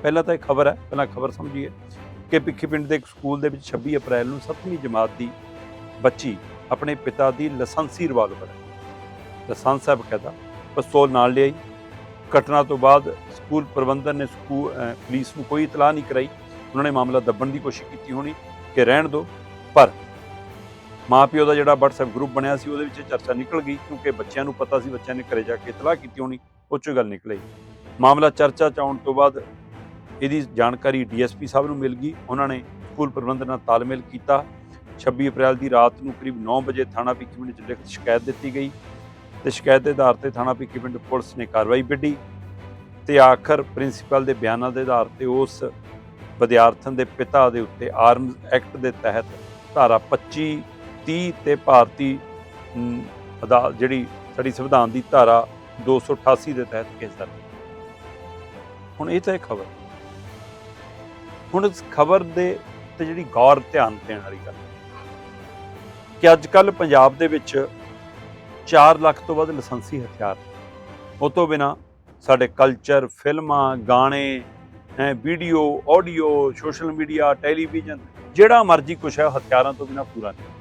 ਪਹਿਲਾਂ ਤਾਂ ਇਹ ਖਬਰ ਹੈ, ਪਹਿਲਾਂ ਖਬਰ ਸਮਝੀਏ ਕਿ ਭਿੱਖੀ ਪਿੰਡ ਦੇ ਇੱਕ ਸਕੂਲ ਦੇ ਵਿੱਚ 26 ਅਪ੍ਰੈਲ ਨੂੰ 7ਵੀਂ ਜਮਾਤ ਦੀ ਬੱਚੀ ਆਪਣੇ ਪਿਤਾ ਦੀ ਲਾਇਸੈਂਸੀ ਰਿਵਾਲਵਰ ਲਾਇਸੈਂਸ ਹੈ ਬਕਾਇਦਾ, ਪਿਸਤੌਲ ਨਾਲ ਲਿਆਈ। ਘਟਨਾ ਤੋਂ ਬਾਅਦ ਸਕੂਲ ਪ੍ਰਬੰਧਨ ਨੇ ਸਕੂਲ ਅਹ, ਪੁਲਿਸ ਨੂੰ ਕੋਈ ਇਤਲਾਹ ਨਹੀਂ ਕਰਾਈ। ਉਹਨਾਂ ਨੇ ਮਾਮਲਾ ਦੱਬਣ ਦੀ ਕੋਸ਼ਿਸ਼ ਕੀਤੀ ਹੋਣੀ ਕਿ ਰਹਿਣ ਦਿਓ, ਪਰ ਮਾਪਿਓ ਦਾ ਜਿਹੜਾ WhatsApp ਗਰੁੱਪ ਬਣਿਆ ਸੀ, ਉਹਦੇ ਵਿੱਚ ਚਰਚਾ ਨਿਕਲ ਗਈ ਕਿਉਂਕਿ ਬੱਚਿਆਂ ਨੂੰ ਪਤਾ ਸੀ, ਬੱਚਿਆਂ ਨੇ ਘਰੇ ਜਾ ਕੇ ਇਤਲਾਹ ਕੀਤੀ ਹੋਣੀ, ਉਹ 'ਚੋਂ ਗੱਲ ਨਿਕਲੀ ਮਾਮਲਾ ਚਰਚਾ ਚ ਆਉਣ ਤੋਂ ਬਾਅਦ ਇਹਦੀ ਜਾਣਕਾਰੀ ਡੀਐਸਪੀ ਸਾਹਿਬ ਨੂੰ ਮਿਲ ਗਈ। ਉਹਨਾਂ ਨੇ ਸਕੂਲ ਪ੍ਰਬੰਧਨ ਨਾਲ ਤਾਲਮੇਲ ਕੀਤਾ। 26 ਅਪ੍ਰੈਲ ਦੀ ਰਾਤ ਨੂੰ ਕਰੀਬ 9 ਵਜੇ ਥਾਣਾ ਭਿੱਖੀਵਿੰਡ ਚ ਲਿਖਤ ਸ਼ਿਕਾਇਤ ਦਿੱਤੀ ਗਈ ਤੇ ਸ਼ਿਕਾਇਤ ਦੇ ਆਧਾਰ ਤੇ ਥਾਣਾ ਭਿੱਖੀਵਿੰਡ ਪੁਲਿਸ ਨੇ ਕਾਰਵਾਈ ਵਿੱਢੀ ਤੇ ਆਖਰ ਪ੍ਰਿੰਸੀਪਲ ਦੇ ਬਿਆਨਾਂ ਦੇ ਆਧਾਰ ਤੇ ਉਸ ਵਿਦਿਆਰਥਣ ਦੇ ਪਿਤਾ ਦੇ ਉੱਤੇ ਆਰਮਜ਼ ਐਕਟ ਦੇ ਤਹਿਤ ਧਾਰਾ 25 30 ਤੇ ਭਾਰਤੀ ਅਮ, ਅਦਾ ਜਿਹੜੀ ਸਾਡੀ ਸੰਵਿਧਾਨ ਦੀ ਧਾਰਾ 288 ਦੇ ਤਹਿਤ ਕੇਸ ਦਰਜ ਹੁਣ ਇਹ ਤਾਂ ਇੱਕ ਖਬਰ। ਹੁਣ ਇਸ ਖਬਰ ਦੇ ਤੇ ਜਿਹੜੀ ਗੌਰ ਧਿਆਨ ਦੇਣ ਵਾਲੀ ਗੱਲ ਕਿ ਅੱਜ ਕੱਲ ਪੰਜਾਬ ਦੇ ਵਿੱਚ 4 ਲੱਖ ਤੋਂ ਵੱਧ ਲਾਇਸੈਂਸੀ ਹਥਿਆਰ ਉਹ ਤੋਂ ਬਿਨਾ ਸਾਡੇ ਕਲਚਰ ਫਿਲਮਾਂ ਗਾਣੇ ਹੈ video audio social media television ਜਿਹੜਾ ਮਰਜ਼ੀ ਕੁਛ ਹੈ ਉਹ ਹਥਿਆਰਾਂ ਤੋਂ ਬਿਨਾ ਪੂਰਾ ਨਹੀਂ।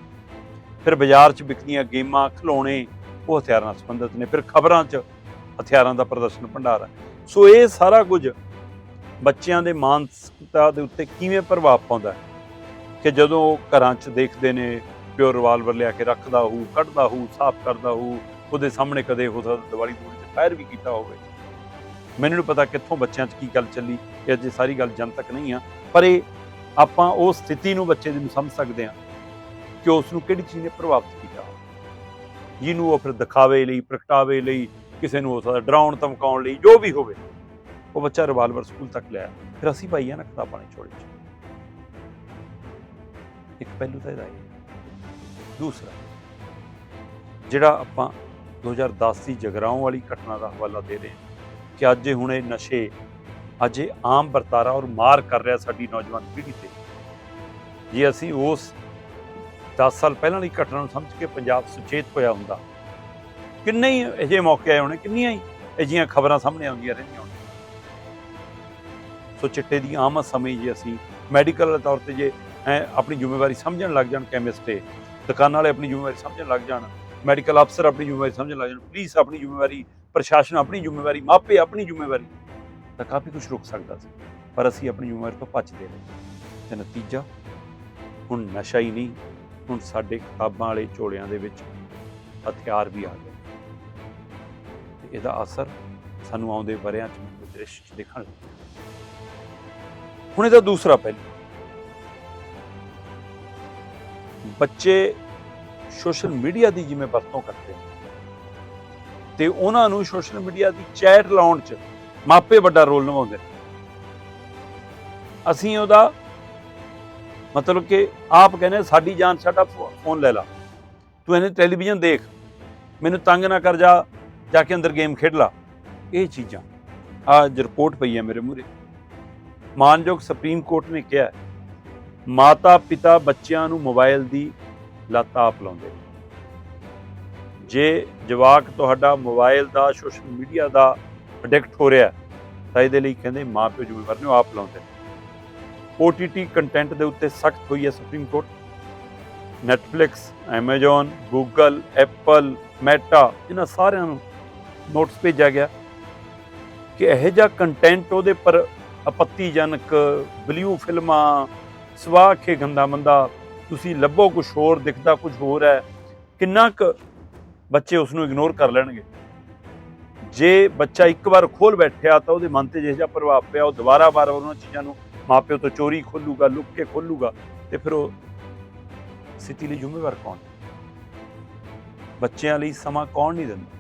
ਫਿਰ ਬਾਜ਼ਾਰ 'ਚ ਵਿਕਦੀਆਂ ਗੇਮਾਂ ਖਿਡੌਣੇ ਉਹ ਹਥਿਆਰਾਂ ਨਾਲ ਸੰਬੰਧਿਤ ਨੇ। ਫਿਰ ਖਬਰਾਂ 'ਚ ਹਥਿਆਰਾਂ ਦਾ ਪ੍ਰਦਰਸ਼ਨ ਭੰਡਾਰ ਹੈ। ਸੋ ਇਹ ਸਾਰਾ ਕੁਝ ਬੱਚਿਆਂ ਦੇ ਮਾਨਸਿਕਤਾ ਦੇ ਉੱਤੇ ਕਿਵੇਂ ਪ੍ਰਭਾਵ ਪਾਉਂਦਾ ਹੈ? ਕਿ ਜਦੋਂ ਉਹ ਘਰਾਂ 'ਚ ਦੇਖਦੇ ਨੇ, ਪਿਓ ਰਿਵਾਲਵਰ ਲਿਆ ਕੇ ਰੱਖਦਾ ਹੋਊ, ਕੱਢਦਾ ਹੋਊ, ਸਾਫ਼ ਕਰਦਾ ਹੋਊ, ਉਹਦੇ ਸਾਹਮਣੇ ਕਦੇ ਹੋ ਸਕਦਾ ਦੀਵਾਲੀ ਦੂਰੀ 'ਚ ਫਾਇਰ ਵੀ ਕੀਤਾ ਹੋਵੇ। ਮੈਨੂੰ ਨਹੀਂ ਪਤਾ ਕਿੱਥੋਂ ਬੱਚਿਆਂ 'ਚ ਕੀ ਗੱਲ ਚੱਲੀ, ਇਹ ਅਜੇ ਸਾਰੀ ਗੱਲ ਜਨਤਕ ਨਹੀਂ ਆ, ਪਰ ਇਹ ਆਪਾਂ ਉਹ ਸਥਿਤੀ ਨੂੰ ਬੱਚੇ ਦੀ ਨੂੰ ਸਮਝ ਸਕਦੇ ਹਾਂ। ਕਿ ਉਸ ਨੂੰ ਕਿਹੜੀ ਚੀਜ਼ ਨੇ ਪ੍ਰਭਾਵਿਤ ਕੀਤਾ? ਜਿਹਨੂੰ ਉਹ ਫਿਰ ਦਿਖਾਵੇ ਲਈ, ਪ੍ਰਗਟਾਵੇ ਲਈ, ਕਿਸੇ ਨੂੰ ਹੋ ਸਕਦਾ ਡਰਾਉਣ, ਧਮਕਾਉਣ ਲਈ, ਜੋ ਵੀ ਹੋਵੇ, ਉਹ ਬੱਚਾ ਰਿਵਾਲਵਰ ਸਕੂਲ ਤੱਕ ਲਿਆ ਫਿਰ ਅਸੀਂ ਪਾਈਆ ਨਾ ਕਿਤਾਬਾਂ ਨੇ ਛੋੜੇ ਇੱਕ ਪਹਿਲੂ ਤਾਂ ਇਹਦਾ ਹੈ। ਦੂਸਰਾ, ਜਿਹੜਾ ਆਪਾਂ 2010 ਦੀ ਜਗਰਾਉਂ ਵਾਲੀ ਘਟਨਾ ਦਾ ਹਵਾਲਾ ਦੇ ਰਹੇ ਹਾਂ ਕਿ ਅੱਜ ਹੁਣ ਇਹ ਨਸ਼ੇ, ਅੱਜ ਇਹ ਆਮ ਵਰਤਾਰਾ ਔਰ ਮਾਰ ਕਰ ਰਿਹਾ ਸਾਡੀ ਨੌਜਵਾਨ ਪੀੜ੍ਹੀ ਤੇ। ਜੇ ਅਸੀਂ ਉਸ 10 ਸਾਲ ਪਹਿਲਾਂ ਦੀ ਘਟਨਾ ਨੂੰ ਸਮਝ ਕੇ ਪੰਜਾਬ ਸੁਚੇਤ ਹੋਇਆ ਹੁੰਦਾ। ਕਿੰਨੇ ਹੀ ਅਜਿਹੇ ਮੌਕੇ ਆਏ ਹੋਣੇ, ਕਿੰਨੀਆਂ ਹੀ ਅਜਿਹੀਆਂ ਖਬਰਾਂ ਸਾਹਮਣੇ ਆਉਂਦੀਆਂ ਰਹਿੰਦੀਆਂ ਹੋਣ ਸੋ ਚਿੱਟੇ ਦੀ ਆਮਦ ਸਮੇਂ ਜੇ ਅਸੀਂ ਮੈਡੀਕਲ ਤੌਰ ਤੇ ਜੇ, ਹੈਂ, ਆਪਣੀ ਜ਼ਿੰਮੇਵਾਰੀ ਸਮਝਣ ਲੱਗ ਜਾਣ ਕੈਮਿਸਟ ਦੁਕਾਨਾਂ ਵਾਲੇ ਆਪਣੀ ਜ਼ਿੰਮੇਵਾਰੀ ਸਮਝਣ ਲੱਗ ਜਾਣ, ਮੈਡੀਕਲ ਅਫਸਰ ਆਪਣੀ ਜ਼ਿੰਮੇਵਾਰੀ ਸਮਝਣ ਲੱਗ ਜਾਣ, ਪੁਲਿਸ ਆਪਣੀ ਜ਼ਿੰਮੇਵਾਰੀ, ਪ੍ਰਸ਼ਾਸਨ ਆਪਣੀ ਜ਼ਿੰਮੇਵਾਰੀ, ਮਾਪੇ ਆਪਣੀ ਜ਼ਿੰਮੇਵਾਰੀ, ਤਾਂ ਕਾਫੀ ਕੁਝ ਰੁਕ ਸਕਦਾ ਸੀ। ਪਰ ਅਸੀਂ ਆਪਣੀ ਜ਼ਿੰਮੇਵਾਰੀ ਤੋਂ ਭੱਜਦੇ ਰਹੇ ਤੇ ਨਤੀਜਾ, ਹੁਣ ਨਸ਼ਾ ਹੀ ਨਹੀਂ ਹੁਣ ਸਾਡੇ ਕਿਤਾਬਾਂ ਵਾਲੇ ਝੋਲਿਆਂ ਦੇ ਵਿੱਚ ਹਥਿਆਰ ਵੀ ਆ ਗਏ। ਤੇ ਇਹਦਾ ਅਸਰ ਸਾਨੂੰ ਆਉਂਦੇ ਵਰਿਆਂ 'ਚ ਦ੍ਰਿਸ਼ 'ਚ ਦੇਖਣ ਲੱਗਿਆ ਹੁਣ ਇਹਦਾ ਦੂਸਰਾ ਪਹਿਲੂ। ਬੱਚੇ ਸੋਸ਼ਲ ਮੀਡੀਆ ਦੀ ਜਿਵੇਂ ਵਰਤੋਂ ਕਰਦੇ ਨੇ, ਤੇ ਉਹਨਾਂ ਨੂੰ ਸੋਸ਼ਲ ਮੀਡੀਆ ਦੀ ਚੈਟ ਲਾਉਣ 'ਚ ਮਾਪੇ ਵੱਡਾ ਰੋਲ ਨਿਭਾਉਂਦੇ ਨੇ। ਅਸੀਂ ਉਹਦਾ ਮਤਲਬ ਕਿ ਆਪ ਕਹਿੰਦੇ ਸਾਡੀ ਜਾਨ ਸਾਡਾ ਫੋ- ਫੋਨ ਲੈ ਲਾ। ਤੂੰ ਇਹਨੇ ਟੈਲੀਵਿਜ਼ਨ ਦੇਖ, ਮੈਨੂੰ ਤੰਗ ਨਾ ਕਰ ਜਾ ਜਾ ਕੇ ਅੰਦਰ ਗੇਮ ਖੇਡ ਲਾ। ਇਹ ਚੀਜ਼ਾਂ ਆ ਰਿਪੋਰਟ ਪਈ ਹੈ ਮੇਰੇ ਮੂਹਰੇ। ਮਾਨਯੋਗ ਸੁਪਰੀਮ ਕੋਰਟ ਨੇ ਕਿਹਾ ਮਾਤਾ ਪਿਤਾ ਬੱਚਿਆਂ ਨੂੰ ਮੋਬਾਈਲ ਦੀ ਲੱਤ ਆਪ ਲਾਉਂਦੇ ਜੇ ਜਵਾਕ ਤੁਹਾਡਾ ਮੋਬਾਈਲ ਦਾ ਸੋਸ਼ਲ ਮੀਡੀਆ ਦਾ ਅਡਿਕਟ ਹੋ ਰਿਹਾ ਤਾਂ ਇਹਦੇ ਲਈ ਕਹਿੰਦੇ ਮਾਪਿਓ ਜ਼ਿੰਮੇਵਾਰ ਨੇ, ਉਹ ਆਪ ਲਾਉਂਦੇ ਨੇ। OTT ਕੰਟੈਂਟ ਦੇ ਉੱਤੇ ਸਖਤ ਹੋਈ ਹੈ supreme court Netflix Amazon, Google, Apple, Meta, ਇਹਨਾਂ ਸਾਰਿਆਂ ਨੂੰ ਨੋਟਿਸ ਭੇਜਿਆ ਗਿਆ ਕਿ ਇਹੋ ਜਿਹਾ ਕੰਟੈਂਟ ਉਹਦੇ ਪਰ ਆਪੱਤੀਜਨਕ ਬਲਿਊ ਫਿਲਮਾਂ, ਸਵਾਹ ਕੇ ਗੰਦਾ ਮੰਦਾ, ਤੁਸੀਂ ਲੱਭੋ ਕੁਝ ਹੋਰ, ਦਿਖਦਾ ਕੁਝ ਹੋਰ ਹੈ, ਕਿੰਨਾ ਕੁ ਬੱਚੇ ਉਸ ਨੂੰ ਇਗਨੋਰ ਕਰ ਲੈਣਗੇ। ਜੇ ਬੱਚਾ ਇੱਕ ਵਾਰ ਖੋਲ ਬੈਠਿਆ ਤਾਂ ਉਹਦੇ ਮਨ ਤੇ ਜਿਹੋ ਜਿਹਾ ਪ੍ਰਭਾਵ ਪਿਆ, ਉਹ ਦੁਬਾਰਾ ਵਾਰ ਉਹਨਾਂ ਚੀਜ਼ਾਂ ਨੂੰ ਮਾਪਿਓ ਤੋਂ ਚੋਰੀ ਖੋਲੂਗਾ, ਲੁੱਕ ਕੇ ਖੋਲੂਗਾ ਤੇ ਫਿਰ ਉਹ ਸਥਿਤੀ ਲਈ ਜ਼ਿੰਮੇਵਾਰ ਕੌਣ? ਬੱਚਿਆਂ ਲਈ ਸਮਾਂ ਕੌਣ ਨਹੀਂ ਦਿੰਦਾ?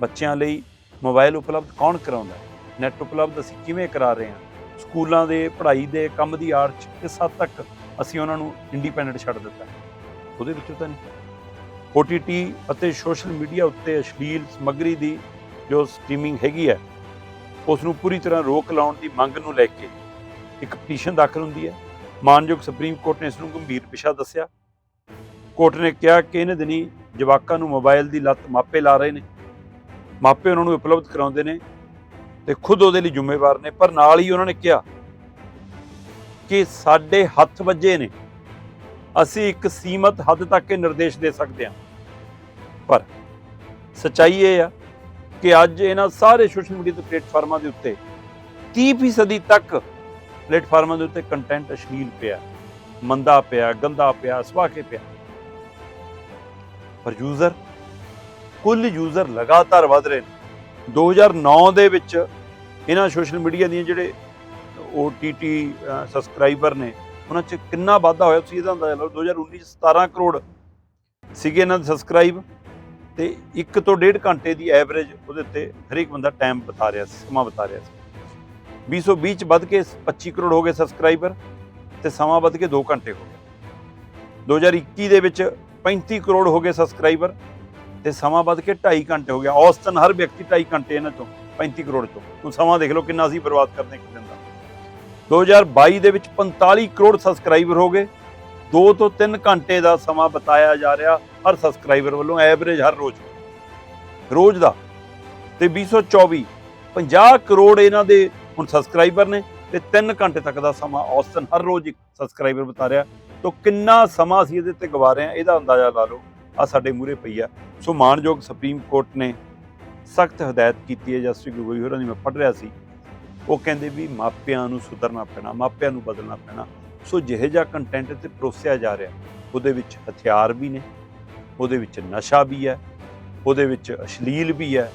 ਬੱਚਿਆਂ ਲਈ ਮੋਬਾਈਲ ਉਪਲਬਧ ਕੌਣ ਕਰਾਉਂਦਾ? ਨੈਟ ਉਪਲਬਧ ਅਸੀਂ ਕਿਵੇਂ ਕਰਾ ਰਹੇ ਹਾਂ? ਸਕੂਲਾਂ ਦੇ, ਪੜ੍ਹਾਈ ਦੇ, ਕੰਮ ਦੀ ਆੜ ਚ ਕਿਸ ਹੱਦ ਤੱਕ ਅਸੀਂ ਉਹਨਾਂ ਨੂੰ ਇੰਡੀਪੈਂਡੈਂਟ ਛੱਡ ਦਿੱਤਾ? ਉਹਦੇ ਵਿੱਚੋਂ ਤਾਂ ਨਹੀਂ। OTT ਅਤੇ ਸੋਸ਼ਲ ਮੀਡੀਆ ਉੱਤੇ ਅਸ਼ਲੀਲ ਸਮੱਗਰੀ ਦੀ ਜੋ ਸਟ੍ਰੀਮਿੰਗ ਹੈਗੀ ਹੈ, ਉਸ ਨੂੰ ਪੂਰੀ ਤਰ੍ਹਾਂ ਰੋਕ ਲਾਉਣ ਦੀ ਮੰਗ ਨੂੰ ਲੈ ਕੇ ਇੱਕ ਪਟੀਸ਼ਨ ਦਾਖਲ ਹੁੰਦੀ ਹੈ। ਮਾਨਯੋਗ ਸੁਪਰੀਮ ਕੋਰਟ ਨੇ ਇਸ ਨੂੰ ਗੰਭੀਰ ਵਿਸ਼ਾ ਦੱਸਿਆ। ਕੋਰਟ ਨੇ ਕਿਹਾ ਕਿ ਇਹਨਾਂ ਦਿਨੀ ਜਵਾਕਾਂ ਨੂੰ ਮੋਬਾਈਲ ਦੀ ਲੱਤ ਮਾਪੇ ਲਾ ਰਹੇ ਨੇ। ਮਾਪੇ ਉਹਨਾਂ ਨੂੰ ਉਪਲਬਧ ਕਰਾਉਂਦੇ ਨੇ ਤੇ ਖੁਦ ਉਹਦੇ ਲਈ ਜ਼ਿੰਮੇਵਾਰ ਨੇ, ਪਰ ਨਾਲ ਹੀ ਉਹਨਾਂ ਨੇ ਕਿਹਾ ਕਿ ਸਾਡੇ ਹੱਥ ਵੱਜੇ ਨੇ। ਅਸੀਂ ਇੱਕ ਸੀਮਤ ਹੱਦ ਤੱਕ ਇਹ ਨਿਰਦੇਸ਼ ਦੇ ਸਕਦੇ ਹਾਂ। ਪਰ ਸਚਾਈ ਇਹ ਆ ਕਿ ਅੱਜ ਇਹਨਾਂ ਸਾਰੇ ਸੋਸ਼ਲ ਮੀਡੀਆ ਦੇ ਪਲੇਟਫਾਰਮਾਂ ਦੇ ਉੱਤੇ 30% ਤੱਕ ਪਲੇਟਫਾਰਮਾਂ ਦੇ ਉੱਤੇ ਕੰਟੈਂਟ ਅਸ਼ਲੀਲ ਪਿਆ, ਮੰਦਾ ਪਿਆ, ਗੰਦਾ ਪਿਆ ਸਵਾਕੇ ਪਿਆ। ਪਰ ਯੂਜ਼ਰ ਕੁੱਲ ਯੂਜ਼ਰ ਲਗਾਤਾਰ ਵਧ ਰਹੇ ਨੇ। 2009 ਦੇ ਵਿੱਚ ਇਹਨਾਂ ਸੋਸ਼ਲ ਮੀਡੀਆ ਦੀਆਂ ਜਿਹੜੇ OTT ਸਬਸਕ੍ਰਾਈਬਰ ਨੇ, ਉਹਨਾਂ 'ਚ ਕਿੰਨਾ ਵਾਧਾ ਹੋਇਆ ਤੁਸੀਂ ਇਹਦਾ ਅੰਦਾਜ਼ਾ ਲਾਓ। 2019 'ਚ 17 ਕਰੋੜ ਸੀਗੇ ਇਹਨਾਂ ਦੇ ਸਬਸਕ੍ਰਾਈਬ ਤੇ 1 ਤੋਂ 1.5 ਘੰਟੇ ਦੀ ਐਵਰੇਜ ਉਹਦੇ ਉੱਤੇ ਹਰੇਕ ਬੰਦਾ ਟਾਈਮ ਬਤਾ ਰਿਹਾ ਸੀ, ਸਮਾਂ ਬਤਾ ਰਿਹਾ ਸੀ। 2020 ਚ ਵੱਧ ਕੇ 25 ਕਰੋੜ ਹੋ ਗਏ ਸਬਸਕ੍ਰਾਈਬਰ ਤੇ ਸਮਾਂ ਵੱਧ ਕੇ 2 ਘੰਟੇ ਹੋ ਗਿਆ 2021 ਦੇ ਵਿੱਚ 35 ਕਰੋੜ ਹੋ ਗਏ ਸਬਸਕ੍ਰਾਈਬਰ ਤੇ ਸਮਾਂ ਵੱਧ ਕੇ 2.5 ਘੰਟੇ ਹੋ ਗਿਆ। ਔਸਤਨ ਹਰ ਵਿਅਕਤੀ 2.5 ਘੰਟੇ ਇਹਨਾਂ ਤੋਂ 35 ਕਰੋੜ ਤੋਂ ਹੁਣ ਸਮਾਂ ਦੇਖ ਲਓ ਕਿੰਨਾ ਅਸੀਂ ਬਰਬਾਦ ਕਰਦੇ ਇੱਕ ਦਿਨ ਦਾ। 2022 ਦੇ ਵਿੱਚ 45 ਕਰੋੜ ਸਬਸਕ੍ਰਾਈਬਰ ਹੋ ਗਏ। 2 ਤੋਂ 3 ਘੰਟੇ ਦਾ ਸਮਾਂ ਬਤਾਇਆ ਜਾ ਰਿਹਾ ਹਰ ਸਬਸਕ੍ਰਾਈਬਰ ਵੱਲੋਂ ਐਵਰੇਜ ਹਰ ਰੋਜ਼। ਰੋਜ਼ ਦਾ। ਤੇ 2024 50 ਕਰੋੜ ਇਹਨਾਂ ਦੇ ਹੁਣ ਸਬਸਕ੍ਰਾਈਬਰ ਨੇ ਤੇ 3 ਘੰਟੇ ਤੱਕ ਦਾ ਸਮਾਂ ਔਸਤਨ ਹਰ ਰੋਜ਼ ਇੱਕ ਸਬਸਕ੍ਰਾਈਬਰ ਬਤਾ ਰਿਹਾ। ਤਾਂ ਕਿੰਨਾ ਸਮਾਂ ਅਸੀਂ ਇਹਦੇ ਤੇ ਗਵਾ ਰਹੇ ਹਾਂ, ਇਹਦਾ ਅੰਦਾਜ਼ਾ ਲਾ ਲਓ। ਆ ਸਾਡੇ ਮੂਹਰੇ ਪਈ ਆ। ਸੋ ਮਾਨਯੋਗ ਸੁਪਰੀਮ ਕੋਰਟ ਨੇ ਸਖਤ ਹਦਾਇਤ ਕੀਤੀ ਹੈ ਜਸਟਿਸ ਗੋਗੋਈ ਹੋਰਾਂ ਦੀ ਮੈਂ ਪੜ੍ਹ ਰਿਹਾ ਸੀ। ਉਹ ਕਹਿੰਦੇ ਵੀ ਮਾਪਿਆਂ ਨੂੰ ਸੁਧਰਨਾ ਪੈਣਾ, ਮਾਪਿਆਂ ਨੂੰ ਬਦਲਣਾ ਪੈਣਾ। ਸੋ ਜਿਹੇ ਜਿਹਾ ਕੰਟੈਂਟ ਤੇ ਪਰੋਸਿਆ ਜਾ ਰਿਹਾ, ਉਹਦੇ ਵਿੱਚ ਹਥਿਆਰ ਵੀ ਨੇ, ਉਹਦੇ ਵਿੱਚ ਨਸ਼ਾ ਵੀ ਹੈ, ਉਹਦੇ ਵਿੱਚ ਅਸ਼ਲੀਲ ਵੀ ਹੈ,